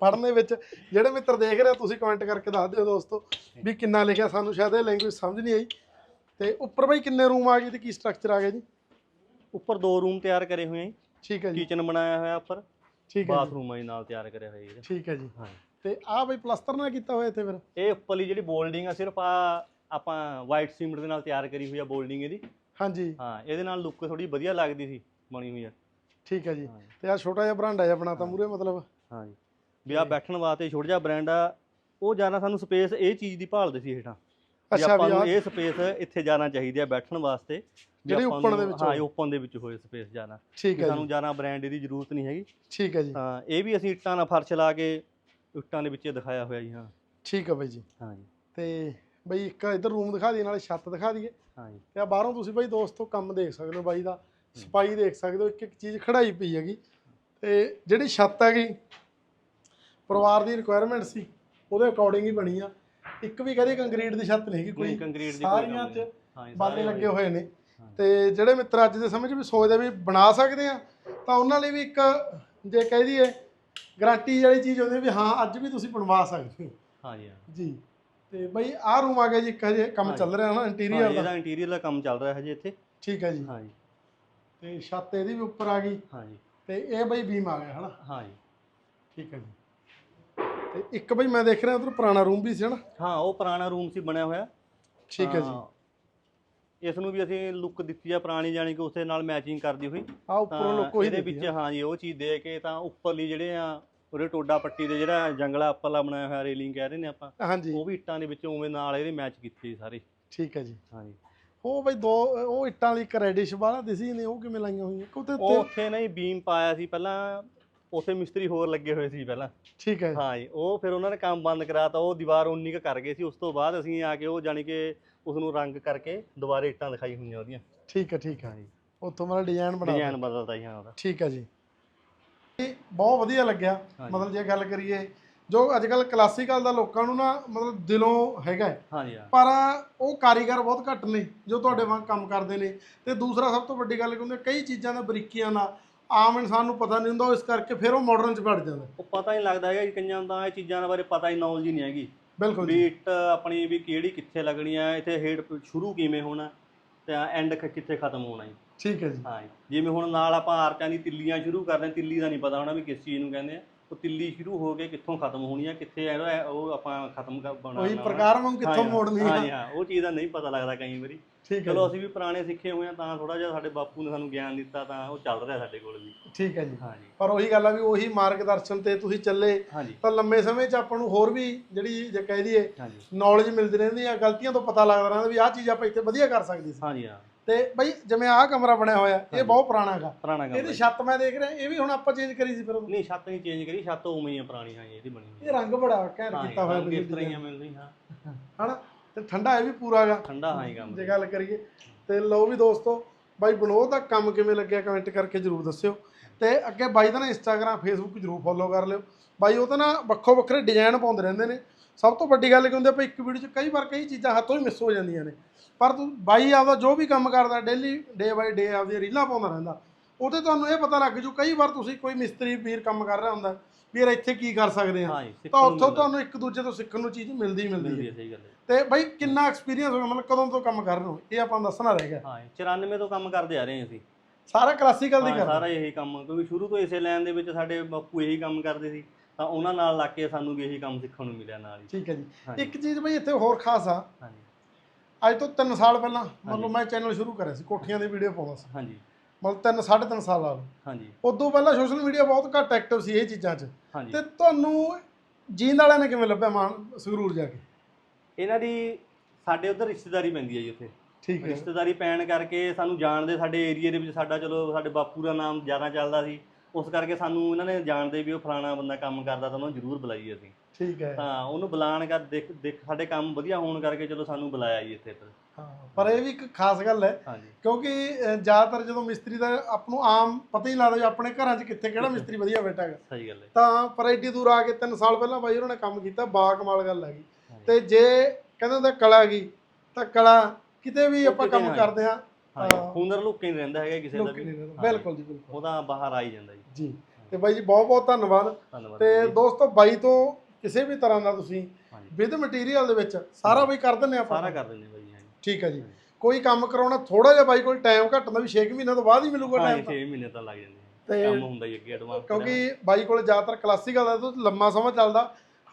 Speaker 2: ਪੜ੍ਹਨ ਦੇ ਵਿੱਚ ਜਿਹੜੇ ਮਿੱਤਰ ਦੇਖ ਰਹੇ ਆ, ਤੁਸੀਂ ਕਮੈਂਟ ਕਰਕੇ ਦੱਸ ਦਿਓ ਦੋਸਤੋ ਵੀ ਕਿੰਨਾ ਲਿਖਿਆ। ਸਾਨੂੰ ਸ਼ਾਇਦ ਇਹ ਲੈਂਗੁਏਜ ਸਮਝ ਨਹੀਂ ਆਈ। ਤੇ ਉੱਪਰ ਬਈ ਕਿੰਨੇ ਰੂਮ ਆ ਗਏ ਤੇ ਕੀ ਸਟਰਕਚਰ ਆ ਗਿਆ ਜੀ?
Speaker 1: ਉੱਪਰ ਦੋ ਰੂਮ ਤਿਆਰ ਕਰੇ ਹੋਏ ਆ
Speaker 2: ਠੀਕ ਹੈ ਜੀ।
Speaker 1: ਕਿਚਨ ਬਣਾਇਆ ਹੋਇਆ ਉੱਪਰ।
Speaker 2: ਠੀਕ ਹੈ ਜੀ,
Speaker 1: ਬਾਥਰੂਮ ਆ ਜੀ ਨਾਲ ਤਿਆਰ ਕਰਿਆ ਹੋਇਆ ਜੀ
Speaker 2: ਠੀਕ ਹੈ ਜੀ।
Speaker 1: ਹਾਂਜੀ
Speaker 2: ਤੇ ਆਹ ਬਈ ਪਲਸਤਰ ਨਾਲ ਕੀਤਾ ਹੋਇਆ ਇੱਥੇ ਫਿਰ?
Speaker 1: ਇਹ ਉੱਪਰਲੀ ਜਿਹੜੀ ਬੋਲਡਿੰਗ ਆ ਸਿਰਫ ਆ ਆਪਾਂ ਵਾਈਟ ਸੀਮੈਂਟ ਦੇ ਨਾਲ ਤਿਆਰ ਕਰੀ ਹੋਈ ਆ ਬੋਲਡਿੰਗ ਇਹਦੀ।
Speaker 2: ਹਾਂਜੀ।
Speaker 1: ਹਾਂ ਇਹਦੇ ਨਾਲ ਲੁੱਕ ਥੋੜੀ ਵਧੀਆ ਲੱਗਦੀ ਸੀ ਬਣੀ ਹੋਈ ਆ।
Speaker 2: ਠੀਕ ਹੈ ਜੀ। ਤੇ ਆ ਛੋਟਾ ਜਿਹਾ ਬਰਾਂਡਾ ਜਿਹਾ ਬਣਾਤਾ ਮੂਰੇ ਮਤਲਬ?
Speaker 1: ਹਾਂ ਜੀ। ਵੀ ਆ ਬੈਠਣ ਵਾਸਤੇ ਛੋਟਾ ਜਿਹਾ ਬ੍ਰਾਂਡ ਆ ਉਹ ਜ਼ਿਆਦਾ ਸਾਨੂੰ ਸਪੇਸ ਇਹ ਚੀਜ਼ ਦੀ ਭਾਲਦੇ ਸੀ ਹੇਠਾਂ। ਵੀ
Speaker 2: ਅੱਛਾ
Speaker 1: ਆਪਾਂ
Speaker 2: ਵੀ
Speaker 1: ਨੂੰ
Speaker 2: ਆ
Speaker 1: ਇਹ ਸਪੇਸ ਇੱਥੇ ਜਾਣਾ ਚਾਹੀਦੀ ਆ ਬੈਠਣ ਵਾਸਤੇ। ਵੀ
Speaker 2: ਜਿਹੜੀ
Speaker 1: ਆਪਾਂ
Speaker 2: open
Speaker 1: ਨੂੰ-
Speaker 2: ਦੇ ਵਿੱਚ
Speaker 1: ਹਾਂ
Speaker 2: ਹੋਵੇ।
Speaker 1: ਓਪਨ ਦੇ ਵਿੱਚ ਹੋਏ ਸਪੇਸ ਜਾਣਾ
Speaker 2: ਠੀਕ ਹੈ
Speaker 1: ਸਾਨੂੰ
Speaker 2: ਜੀ
Speaker 1: ਜ਼ਿਆਦਾ ਬ੍ਰਾਂਡ ਦੀ ਜ਼ਰੂਰਤ ਨਹੀਂ ਹੈਗੀ।
Speaker 2: ਠੀਕ ਹੈ ਜੀ।
Speaker 1: ਹਾਂ ਇਹ ਵੀ ਅਸੀਂ ਇੱਟਾਂ ਨਾਲ ਫਰਸ਼ ਲਾ ਕੇ ਇੱਟਾਂ ਦੇ ਵਿੱਚ ਦਿਖਾਇਆ ਹੋਇਆ ਜੀ ਹਾਂ।
Speaker 2: ਠੀਕ ਹੈ ਬਾਈ ਜੀ।
Speaker 1: ਹਾਂ ਜੀ।
Speaker 2: ਤੇ ਬਈ ਇੱਕ ਇੱਧਰ ਰੂਮ ਦਿਖਾ ਦਈਏ ਨਾਲੇ ਛੱਤ ਦਿਖਾ ਦਈਏ।
Speaker 1: ਹਾਂ ਜੀ
Speaker 2: ਤੇ ਆ ਬਾਹਰੋਂ ਤੁਸੀਂ ਬਾਈ ਦੋਸਤੋ ਕੰਮ ਦੇਖ ਸਕਦੇ ਹੋ ਬਾਈ ਦਾ ਸਫ਼ਾਈ ਦੇਖ ਸਕਦੇ ਹੋ ਇੱਕ ਇੱਕ ਚੀਜ਼ ਖੜਾਈ ਪਈ ਹੈਗੀ। ਤੇ ਜਿਹੜੀ ਛੱਤ ਹੈਗੀ ਪਰਿਵਾਰ ਦੀ ਰਿਕੁਆਇਰਮੈਂਟ ਸੀ ਉਹਦੇ ਅਕੋਰਡਿੰਗ ਹੀ ਬਣੀ ਆ। ਇੱਕ ਵੀ ਕਦੇ ਕੰਕਰੀਟ ਦੀ ਛੱਤ ਨਹੀਂ ਹੈਗੀ ਕੋਈ।
Speaker 1: ਕੰਕਰੀਟ ਦੀ ਕੋਈ
Speaker 2: ਸਾਰੀਆਂ ਚ ਬਾਲੇ ਲੱਗੇ ਹੋਏ ਨੇ। ਤੇ ਜਿਹੜੇ ਮਿੱਤਰ ਅੱਜ ਦੇ ਸਮੇਂ 'ਚ ਵੀ ਸੋਚਦੇ ਵੀ ਬਣਾ ਸਕਦੇ ਆ ਤਾਂ ਉਹਨਾਂ ਲਈ ਵੀ ਇੱਕ ਜੇ ਕਹਿ ਦਈਏ ਗਾਰੰਟੀ ਵਾਲੀ ਚੀਜ਼ ਹੁੰਦੀ ਵੀ ਹਾਂ ਅੱਜ ਵੀ ਤੁਸੀਂ ਬਣਵਾ ਸਕਦੇ ਹੋ।
Speaker 1: ਹਾਂ ਜੀ ਹਾਂ।
Speaker 2: ਜੀ। ਤੇ ਬਈ ਆਹ ਰੂਮ ਆ ਗਿਆ ਜੀ ਇੱਕ ਹਜੇ ਕੰਮ ਚੱਲ ਰਿਹਾ ਨਾ ਇੰਟੀਰੀਅਰ ਦਾ।
Speaker 1: ਇਹਦਾ ਇੰਟੀਰੀਅਰ ਦਾ ਕੰਮ ਚੱਲ ਰਿਹਾ ਹਜੇ ਇੱਥੇ।
Speaker 2: ਠੀਕ ਹੈ ਜੀ।
Speaker 1: ਹਾਂ ਜੀ
Speaker 2: ਤੇ ਛੱਤ ਇਹਦੀ ਵੀ ਉੱਪਰ ਆ ਗਈ।
Speaker 1: ਹਾਂ ਜੀ
Speaker 2: ਤੇ ਇਹ ਬਈ ਬੀਮ ਆ ਗਿਆ ਹਨਾ?
Speaker 1: ਹਾਂ ਜੀ
Speaker 2: ਠੀਕ ਹੈ ਜੀ। ਤੇ ਇੱਕ ਬਈ ਮੈਂ ਦੇਖ ਰਿਹਾ ਉਧਰ ਪੁਰਾਣਾ ਰੂਮ ਵੀ ਸੀ ਹਨਾ?
Speaker 1: ਹਾਂ ਉਹ ਪੁਰਾਣਾ ਰੂਮ ਸੀ ਬਣਿਆ ਹੋਇਆ।
Speaker 2: ਠੀਕ ਹੈ ਜੀ।
Speaker 1: ਇਸ ਨੂੰ ਵੀ ਅਸੀਂ ਲੁੱਕ ਦਿੱਤੀ ਆ ਪੁਰਾਣੀ ਜਾਣੀ ਕਿ ਉਸੇ ਨਾਲ ਮੈਚਿੰਗ ਕਰਦੀ ਹੋਈ।
Speaker 2: ਆ ਉੱਪਰੋਂ ਲੋਕੋ ਹੀ
Speaker 1: ਇਹਦੇ
Speaker 2: ਦਿੱਤੀ
Speaker 1: ਵਿੱਚ। ਹਾਂ ਜੀ ਉਹ ਚੀਜ਼ ਦੇ ਕੇ ਤਾਂ ਉੱਪਰਲੀ ਜਿਹੜੇ ਆ ਉਹਦੇ ਟੋਡਾ ਪੱਟੀ ਦੇ ਜਿਹੜਾ ਜੰਗਲਾ ਉੱਪਰਲਾ ਬਣਾਇਆ ਹੋਇਆ ਰੇਲਿੰਗ ਕਹਿ ਰਹੇ ਨੇ ਆਪਾਂ
Speaker 2: ਹਾਂਜੀ।
Speaker 1: ਉਹ ਵੀ ਇੱਟਾਂ ਦੇ ਵਿੱਚ ਉਵੇਂ ਨਾਲ ਇਹਦੇ ਮੈਚ ਕੀਤੇ ਸਾਰੇ।
Speaker 2: ਠੀਕ ਹੈ ਜੀ।
Speaker 1: ਹਾਂ ਜੀ
Speaker 2: ਉਹ ਬਈ ਦੋ ਉਹ ਇੱਟਾਂ ਵਾਲੀ ਇੱਕ ਰੈਡਿਸ਼ ਵਾਲਾ ਦਿਸੀ ਨੇ ਉਹ ਕਿਵੇਂ ਲਾਈਆਂ ਹੋਈਆਂ? ਕਿ ਉਹਦੇ
Speaker 1: ਉਹ
Speaker 2: ਉੱਤੇ
Speaker 1: ਉੱਥੇ ਨਹੀਂ ਬੀਮ ਪਾਇਆ ਸੀ ਪਹਿਲਾਂ ਉੱਥੇ ਮਿਸਤਰੀ ਹੋਰ ਲੱਗੇ ਹੋਏ ਸੀ ਪਹਿਲਾਂ।
Speaker 2: ਠੀਕ ਹੈ।
Speaker 1: ਹਾਂ ਜੀ ਉਹ ਫਿਰ ਉਹਨਾਂ ਨੇ ਕੰਮ ਬੰਦ ਕਰਾਤਾ ਉਹ ਦੀਵਾਰ ਉਨੀ ਕੁ ਕਰ ਗਏ ਸੀ ਉਸ ਤੋਂ ਬਾਅਦ ਅਸੀਂ ਆ ਕੇ ਉਹ ਜਾਣੀ ਕਿ ਉਸ ਨੂੰ ਰੰਗ ਕਰਕੇ ਦੁਬਾਰੇ ਇੱਟਾਂ ਦਿਖਾਈ ਹੋਈਆਂ ਉਹਦੀਆਂ।
Speaker 2: ਠੀਕ ਹੈ ਠੀਕ ਹੈ।
Speaker 1: ਜੀ।
Speaker 2: ਉੱਥੋਂ ਮੇਰਾ ਡਿਜ਼ਾਈਨ ਬਣਾ
Speaker 1: ਡਿਜ਼ਾਈਨ ਬਦਲਦਾ ਜੀ ਹਾਂ ਉਹਦਾ।
Speaker 2: ਠੀਕ ਹੈ ਜੀ। ਬਹੁਤ ਵਧੀਆ ਲੱਗਿਆ।
Speaker 1: ਹਾਂਜੀ।
Speaker 2: ਮਤਲਬ ਜੇ ਗੱਲ ਕਰੀਏ ਜੋ ਅੱਜ ਕੱਲ ਕਲਾਸੀਕਲ ਦਾ ਲੋਕਾਂ ਨੂੰ ਨਾ ਮਤਲਬ ਦਿਲੋਂ ਹੈਗਾ ਹੈ।
Speaker 1: ਹਾਂ ਜੀ ਹਾਂ।
Speaker 2: ਪਰ ਉਹ ਕਾਰੀਗਰ ਬਹੁਤ ਘੱਟ ਨੇ ਜੋ ਤੁਹਾਡੇ ਵਾਂਗ ਕੰਮ ਕਰਦੇ ਨੇ। ਤੇ ਦੂਸਰਾ ਸਭ ਤੋਂ ਵੱਡੀ ਗੱਲ ਇਹ ਹੁੰਦੀ ਹੈ, ਕਈ ਚੀਜ਼ਾਂ ਦਾ ਬਰੀਕੀਆਂ ਦਾ ਆਮ ਇਨਸਾਨ ਨੂੰ ਪਤਾ ਨਹੀਂ ਹੁੰਦਾ ਉਹ ਇਸ ਕਰਕੇ ਫਿਰ ਉਹ ਮਾਡਰਨ ਚ ਵੜ ਜਾਂਦਾ।
Speaker 1: ਉਹ ਪਤਾ ਨਹੀਂ ਲੱਗਦਾ ਹੈਗਾ ਕਈਆਂ ਤਾਂ ਇਹ ਚੀਜ਼ਾਂ ਦੇ ਬਾਰੇ ਪਤਾ ਹੀ ਨੌਲੇਜ ਹੀ ਨਹੀਂ ਹੈਗੀ।
Speaker 2: ਬਿਲਕੁਲ
Speaker 1: ਇੱਟ ਆਪਣੀ ਵੀ ਕਿਹੜੀ ਕਿੱਥੇ ਲੱਗਣੀ ਆ ਇੱਥੇ ਹੇਡ ਸ਼ੁਰੂ ਕਿਵੇਂ ਹੋਣਾ ਤੇ ਐਂਡ ਕਿੱਥੇ ਖਤਮ ਹੋਣਾ ਜੀ।
Speaker 2: ਠੀਕ ਹੈ ਜੀ।
Speaker 1: ਹਾਂ। ਜਿਵੇਂ ਹੁਣ ਨਾਲ ਆਪਾਂ ਆਰਚਾਂ ਦੀ ਤਿੱਲੀਆਂ ਸ਼ੁਰੂ ਕਰਦੇ ਹਾਂ ਤਿੱਲੀ ਦਾ ਨਹੀਂ ਪਤਾ ਹੋਣਾ ਵੀ ਕਿਸ ਚੀਜ਼ ਨੂੰ ਕਹਿੰਦੇ ਆ। ਉਹ ਤਿੱਲੀ ਸ਼ੁਰੂ ਹੋ ਕੇ ਕਿੱਥੋਂ ਖਤਮ ਹੋਣੀ ਆ ਕਿੱਥੇ ਇਹਦਾ ਇਹ- ਉਹ ਆਪਾਂ ਖਤਮ ਕਰ ਬਣਾਉਣਾ
Speaker 2: ਉਹੀ ਪ੍ਰਕਾਰ ਵਾਂਗ ਕਿੱਥੋਂ ਮੋੜਨੀ
Speaker 1: ਹਾਂ। ਜੀ
Speaker 2: ਆ।
Speaker 1: ਹਾਂ ਉਹ ਚੀਜ਼ ਦਾ ਨਹੀਂ ਪਤਾ ਲੱਗਦਾ ਕਈ ਵਾਰੀ।
Speaker 2: ਠੀਕ ਹੈ
Speaker 1: ਚਲੋ ਅਸੀਂ ਵੀ ਪੁਰਾਣੇ ਸਿੱਖੇ ਹੋਏ ਆ ਤਾਂ ਥੋੜਾ ਜਿਹਾ ਸਾਡੇ ਬਾਪੂ ਨੇ ਸਾਨੂੰ ਗਿਆਨ ਦਿੱਤਾ ਤਾਂ ਉਹ ਚੱਲ ਰਿਹਾ ਸਾਡੇ ਕੋਲ ਵੀ।
Speaker 2: ਠੀਕ ਹੈ ਜੀ।
Speaker 1: ਹਾਂ ਜੀ।
Speaker 2: ਪਰ ਉਹੀ ਗੱਲ ਆ ਵੀ ਉਹੀ ਮਾਰਗਦਰਸ਼ਨ ਤੇ ਤੁਸੀਂ ਚੱਲੇ
Speaker 1: ਹਾਂ ਜੀ।
Speaker 2: ਤਾਂ ਲੰਮੇ ਸਮੇਂ 'ਚ ਆਪਾਂ ਨੂੰ ਹੋਰ ਵੀ ਜਿਹੜੀ ਜੇ ਕਹਿ ਦਈਏ
Speaker 1: ਹਾਂ ਜੀ।
Speaker 2: ਨੌਲੇਜ ਮਿਲਦੀ ਰਹਿੰਦੀ ਆ ਗਲਤੀਆਂ ਤੋਂ ਪਤਾ ਲੱਗਦਾ ਰਹਿੰਦਾ ਵੀ ਆਹ ਚੀਜ਼ ਆਪਾਂ ਇੱਥੇ ਵਧੀਆ ਕਰ ਸਕਦੇ ਸੀ।
Speaker 1: ਹਾਂ ਜੀ ਹਾਂ।
Speaker 2: ਤੇ ਬਈ ਜਿਵੇਂ ਆਹ ਕਮਰਾ ਬਣਿਆ ਹੋਇਆ ਇਹ ਬਹੁਤ ਪੁਰਾਣਾ ਹੈਗਾ।
Speaker 1: ਪੁਰਾਣਾ ਕੰਮ
Speaker 2: ਇਹਦੀ। ਛੱਤ ਮੈਂ ਦੇਖ ਰਿਹਾ ਇਹ ਵੀ ਹੁਣ ਆਪਾਂ ਚੇਂਜ ਕਰੀ ਸੀ ਫਿਰ ਉਦੋਂ।
Speaker 1: ਨਹੀਂ ਛੱਤ ਨਹੀਂ ਚੇਂਜ ਕਰੀ ਛੱਤ ਉਵੇਂ ਹੀ ਆ ਪੁਰਾਣੀ ਹਾਂ ਜੀ ਇਹਦੀ ਬਣੀ ਹੋਈ
Speaker 2: ਇਹ ਰੰਗ ਬੜਾ ਘੈਂਟ
Speaker 1: ਹਾਂ
Speaker 2: ਕੀਤਾ ਹੋਇਆ ਬਈ
Speaker 1: ਇਸ ਤਰ੍ਹਾਂ ਹੀ ਆ ਮਿਲਦੀ ਹਾਂ।
Speaker 2: ਹਨਾ? ਤੇ ਠੰਡਾ ਇਹ ਵੀ ਪੂਰਾ ਹੈਗਾ।
Speaker 1: ਠੰਡਾ ਹਾਂ ਹੀ ਕੰਮ
Speaker 2: ਜੇ ਗੱਲ ਕਰੀਏ ਤੇ ਲਓ ਵੀ ਦੋਸਤੋ ਬਾਈ ਬਨੋਦ ਦਾ ਕੰਮ ਕਿਵੇਂ ਲੱਗਿਆ ਕਮੈਂਟ ਕਰਕੇ ਜਰੂਰ ਦੱਸਿਓ। ਤੇ ਅੱਗੇ ਬਾਈ ਦਾ ਨਾ ਇੰਸਟਾਗ੍ਰam ਫੇਸਬੁੱਕ ਜਰੂਰ ਫੋਲੋ ਕਰ ਲਿਓ। ਬਾਈ ਉਹ ਤਾਂ ਨਾ ਵੱਖੋ ਵੱਖਰੇ ਡਿਜ਼ਾਈਨ ਪਾਉਂਦੇ ਰਹਿੰਦੇ ਨੇ। ਸਭ ਤੋਂ ਵੱਡੀ ਗੱਲ ਕੀ ਹੁੰਦੀ ਆ ਆਪਾਂ ਇੱਕ ਵੀਡੀਓ 'ਚ ਕਈ ਵਾਰ ਕਈ ਚੀਜ਼ਾਂ ਹੱਥੋਂ ਹੀ ਮਿਸ ਹੋ ਜਾਂਦੀਆਂ ਨੇ। ਪਰ ਤੂੰ ਬਾਈ ਆਪਦਾ ਜੋ ਵੀ ਕੰਮ ਕਰਦਾ ਡੇਲੀ ਡੇ ਬਾਈ ਡੇ ਆਪਦੀਆਂ ਰੀਲਾਂ ਪਾਉਂਦਾ ਰਹਿੰਦਾ ਉਹਤੇ ਤੁਹਾਨੂੰ ਇਹ ਪਤਾ ਲੱਗ ਜੂ ਕਈ ਵਾਰ ਤੁਸੀਂ ਕੋਈ ਮਿਸਤਰੀ ਵੀਰ ਕੰਮ ਕਰ ਰਿਹਾ ਹੁੰਦਾ ਵੀ ਯਾਰ ਇੱਥੇ ਕੀ ਕਰ ਸਕਦੇ ਆ। ਤਾਂ ਉੱਥੋਂ। ਤੁਹਾਨੂੰ ਇੱਕ ਦੂਜੇ ਤੋਂ ਸਿੱਖਣ ਨੂੰ ਚੀਜ਼ ਮਿਲਦੀ ਮਿਲਦੀ ਹੈ। ਤੇ ਬਾਈ ਕਿੰਨਾ ਐਕਸਪੀਰੀਅੰਸ ਹੋ ਗਿਆ ਮਤਲਬ ਕਦੋਂ ਤੋਂ ਕੰਮ ਕਰ ਰਹੇ ਹੋ? ਇਹ ਆਪਾਂ ਦੱਸਣਾ ਰਹਿ ਗਿਆ।
Speaker 1: ਹਾਂ ਜੀ, 94 ਤੋਂ ਕੰਮ ਕਰਦੇ ਆ ਰਹੇ ਹਾਂ ਅਸੀਂ।
Speaker 2: ਸਾਰਾ ਕਲਾਸੀਕਲ ਦੀ ਕਰਦੇ।
Speaker 1: ਸਾਰਾ ਇਹੀ ਕੰਮ ਕਿਉਂਕਿ ਸ਼ੁਰੂ ਤੋਂ ਇਸੇ ਲਾਈਨ ਦੇ ਵਿੱਚ ਸਾਡੇ ਬਾਪੂ ਇਹੀ ਕੰਮ ਕਰਦੇ ਸੀ। ਤਾਂ ਉਹਨਾਂ ਨਾਲ ਲੱਗ ਕੇ ਸਾਨੂੰ ਵੀ ਇਹੀ ਕੰਮ ਸਿੱਖਣ ਨੂੰ ਮਿਲਿਆ ਨਾਲ ਹੀ।
Speaker 2: ਠੀਕ ਹੈ ਜੀ।
Speaker 1: ਹਾਂਜੀ।
Speaker 2: ਇੱਕ ਚੀਜ਼ ਬਈ ਇੱਥੇ ਹੋਰ ਖਾਸ ਆ।
Speaker 1: ਹਾਂਜੀ।
Speaker 2: ਅੱਜ ਤੋਂ 3 ਸਾਲ ਪਹਿਲਾਂ ਮਤਲਬ। ਮੈਂ ਚੈਨਲ ਸ਼ੁਰੂ ਕਰਿਆ ਸੀ ਕੋਠੀਆਂ ਦੀ ਵੀਡੀਓ ਪਾਉਂਦਾ ਸੀ।
Speaker 1: ਹਾਂਜੀ।
Speaker 2: ਮਤਲਬ 3 3.5 ਸਾਲ ਲਾ ਲਓ
Speaker 1: ਹਾਂਜੀ।
Speaker 2: ਉਦੋਂ ਪਹਿਲਾਂ ਸੋਸ਼ਲ ਮੀਡੀਆ ਬਹੁਤ ਘੱਟ ਐਕਟਿਵ ਸੀ ਇਹ ਚੀਜ਼ਾਂ 'ਚ।
Speaker 1: ਹਾਂਜੀ।
Speaker 2: ਤੇ ਤੁਹਾਨੂੰ ਜੀਂਦ ਵਾਲਿਆਂ ਨੇ ਕਿਵੇਂ ਲੱਭਿਆ ਮਾਨ ਸੰਗਰੂਰ ਜਾ ਕੇ?
Speaker 1: ਇਹਨਾਂ ਦੀ ਸਾਡੇ ਉਧਰ ਰਿਸ਼ਤੇਦਾਰੀ ਪੈਂਦੀ ਹੈ ਜੀ ਉੱਥੇ।
Speaker 2: ਠੀਕ ਹੈ।
Speaker 1: ਰਿਸ਼ਤੇਦਾਰੀ ਪੈਣ ਕਰਕੇ ਸਾਨੂੰ ਜਾਣਦੇ ਸਾਡੇ ਏਰੀਆ ਦੇ ਵਿੱਚ ਸਾਡਾ ਚਲੋ ਸਾਡੇ ਬਾਪੂ ਦਾ ਨਾਮ ਜ਼ਿਆਦਾ ਚੱਲਦਾ ਸੀ। ਉਸ ਕਰਕੇ ਸਾਨੂੰ ਇਹਨਾਂ ਨੇ ਜਾਣਦੇ ਵੀ ਉਹ ਫਲਾਣਾ ਬੰਦਾ ਕੰਮ ਕਰਦਾ ਤਾਂ ਉਹਨੂੰ ਜ਼ਰੂਰ ਬੁਲਾਈਏ ਅਸੀਂ।
Speaker 2: ਠੀਕ ਹੈ।
Speaker 1: ਤਾਂ ਉਹਨੂੰ ਬੁਲਾਣ ਕਰ ਦੇਖ ਦੇਖ ਸਾਡੇ ਕੰਮ ਵਧੀਆ ਹੋਣ ਕਰਕੇ ਚਲੋ ਸਾਨੂੰ ਬੁਲਾਇਆ ਜੀ ਇੱਥੇ
Speaker 2: ਹਾਂ ਪਰ ਇਹ ਵੀ ਇੱਕ ਖਾਸ ਗੱਲ ਹੈ
Speaker 1: ਹਾਂਜੀ।
Speaker 2: ਕਿਉਂਕਿ ਜ਼ਿਆਦਾਤਰ ਜਦੋਂ ਮਿਸਤਰੀ ਦਾ ਆਪ ਨੂੰ ਆਮ ਪਤਾ ਹੀ ਨਹੀਂ ਲੱਗਦਾ ਵੀ ਆਪਣੇ ਘਰਾਂ 'ਚ ਕਿੱਥੇ ਕਿਹੜਾ ਮਿਸਤਰੀ ਵਧੀਆ ਬੈਠਾ ਹੈਗਾ।
Speaker 1: ਸਹੀ ਗੱਲ ਹੈ।
Speaker 2: ਤਾਂ ਪਰ ਐਡੀ ਦੂਰ ਆ ਕੇ 3 ਸਾਲ ਪਹਿਲਾਂ ਬਾਈ ਉਹਨਾਂ ਨੇ ਕੰਮ ਕੀਤਾ ਬਾ ਕਮਾਲ ਗੱਲ ਹੈਗੀ।
Speaker 1: ਹਾਂਜੀ।
Speaker 2: ਤੇ ਜੇ ਕਹਿੰਦੇ ਹੁੰਦਾ ਕਲਾ ਗਈ ਤਾਂ ਕਲਾ ਕਿਤੇ ਵੀ
Speaker 1: ਉਹ
Speaker 2: ਆਪਾਂ
Speaker 1: ਕਿਤੇ
Speaker 2: ਕੰਮ
Speaker 1: ਨਾ
Speaker 2: ਕਰਦੇ ਹਾਂ ਹਾਂ।
Speaker 1: ਹੁਨਰ ਲੁੱਕੇ ਨਹੀਂ ਰਹਿੰਦਾ ਹੈਗਾ ਕਿਸੇ ਦਾ
Speaker 2: ਲੋਕ
Speaker 1: ਵੀ।
Speaker 2: ਨਹੀਂ ਰਹਿੰਦੇ।
Speaker 1: ਹਾਂਜੀ।
Speaker 2: ਬਿਲਕੁਲ ਜੀ ਬਿਲਕੁਲ।
Speaker 1: ਉਹਦਾ ਬਾਹਰ ਆ ਹੀ ਜਾਂਦਾ ਜੀ।
Speaker 2: ਜੀ। ਤੇ ਬਾਈ ਜੀ ਬਹੁਤ ਬਹੁਤ ਧੰਨਵਾਦ।
Speaker 1: ਧੰਨਵਾਦ
Speaker 2: ਤੇ। ਦੋਸਤੋ ਬਾਈ ਤੋਂ ਕਿਸੇ ਵੀ ਤਰ੍ਹਾਂ ਦਾ ਤੁਸੀਂ। ਵਿਦ ਮਟੀਰੀਅਲ ਦੇ ਵਿੱਚ ਸਾਰਾ ਬਾਈ ਕਰ ਦਿੰਨੇ ਆਪਾਂ।
Speaker 1: ਸਾਰਾ ਕਰ ਦਿੰਦੇ ਬਾਈ ਹਾਂਜੀ।
Speaker 2: ਠੀਕ ਹੈ ਜੀ। ਕੋਈ ਕੰਮ ਕਰਾਉਣਾ ਥੋੜਾ ਜਿਹਾ ਬਾਈ ਕੋਲ ਟਾਈਮ ਘੱਟ ਵੀ 6 ਮਹੀਨਿਆਂ ਤੋਂ ਬਾਅਦ ਹੀ ਮਿਲੂਗਾ ਟਾਈਮ
Speaker 1: 6 ਮਹੀਨੇ ਤਾਂ ਲੱਗ ਜਾਂਦੇ।
Speaker 2: ਤੇ
Speaker 1: ਕੰਮ ਹੁੰਦਾ ਹੀ ਅੱਗੇ ਐਡਵਾਂਸ
Speaker 2: ਕਿਉਂਕਿ ਬਾਈ ਕੋਲ ਜ਼ਿਆਦਾਤਰ ਕਲਾਸੀਕਲ ਦਾ ਲੰਮਾ ਸਮਾਂ ਚੱਲਦਾ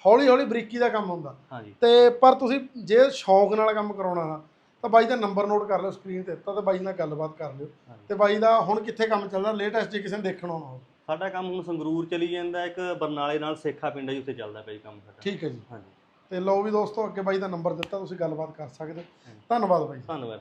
Speaker 2: ਹੌਲੀ ਹੌਲੀ ਬਰੀਕੀ ਦਾ ਕੰਮ ਹੁੰਦਾ। ਤੇ ਪਰ ਤੁਸੀਂ ਜੇ ਸ਼ੌਂਕ ਨਾਲ ਕੰਮ ਕਰਾਉਣਾ ਨਾ ਤਾਂ ਬਾਈ ਦਾ ਨੰਬਰ ਨੋਟ ਕਰ ਲਿਓ ਸਕਰੀਨ ਤੇ ਤੇ ਬਾਈ ਨਾਲ ਗੱਲਬਾਤ ਕਰ ਲਿਓ। ਤੇ ਬਾਈ ਦਾ ਹੁਣ ਕਿੱਥੇ ਕੰਮ ਚੱਲਦਾ ਲੇਟੈਸਟ ਜੇ ਕਿਸੇ ਨੇ ਦੇਖਣਾ ਹੋਣਾ ਹੋਵੇ।
Speaker 1: ਸਾਡਾ ਕੰਮ ਹੁਣ ਸੰਗਰੂਰ ਚਲੀ ਜਾਂਦਾ ਇੱਕ ਬਰਨਾਲੇ ਨਾਲ ਸੇਖਾ ਪਿੰਡ ਹੈ ਜੀ ਉੱਥੇ ਚੱਲਦਾ ਪਿਆ ਜੀ ਕੰਮ ਸਾਡਾ।
Speaker 2: ਠੀਕ ਹੈ ਜੀ।
Speaker 1: ਹਾਂਜੀ।
Speaker 2: ਤੇ ਲਓ ਵੀ ਦੋਸਤੋ ਅੱਗੇ ਬਾਈ ਦਾ ਨੰਬਰ ਦਿੱਤਾ ਤੁਸੀਂ ਗੱਲਬਾਤ ਕਰ ਸਕਦੇ ਹੋ। ਧੰਨਵਾਦ ਬਾਈ
Speaker 1: ਧੰਨਵਾਦ।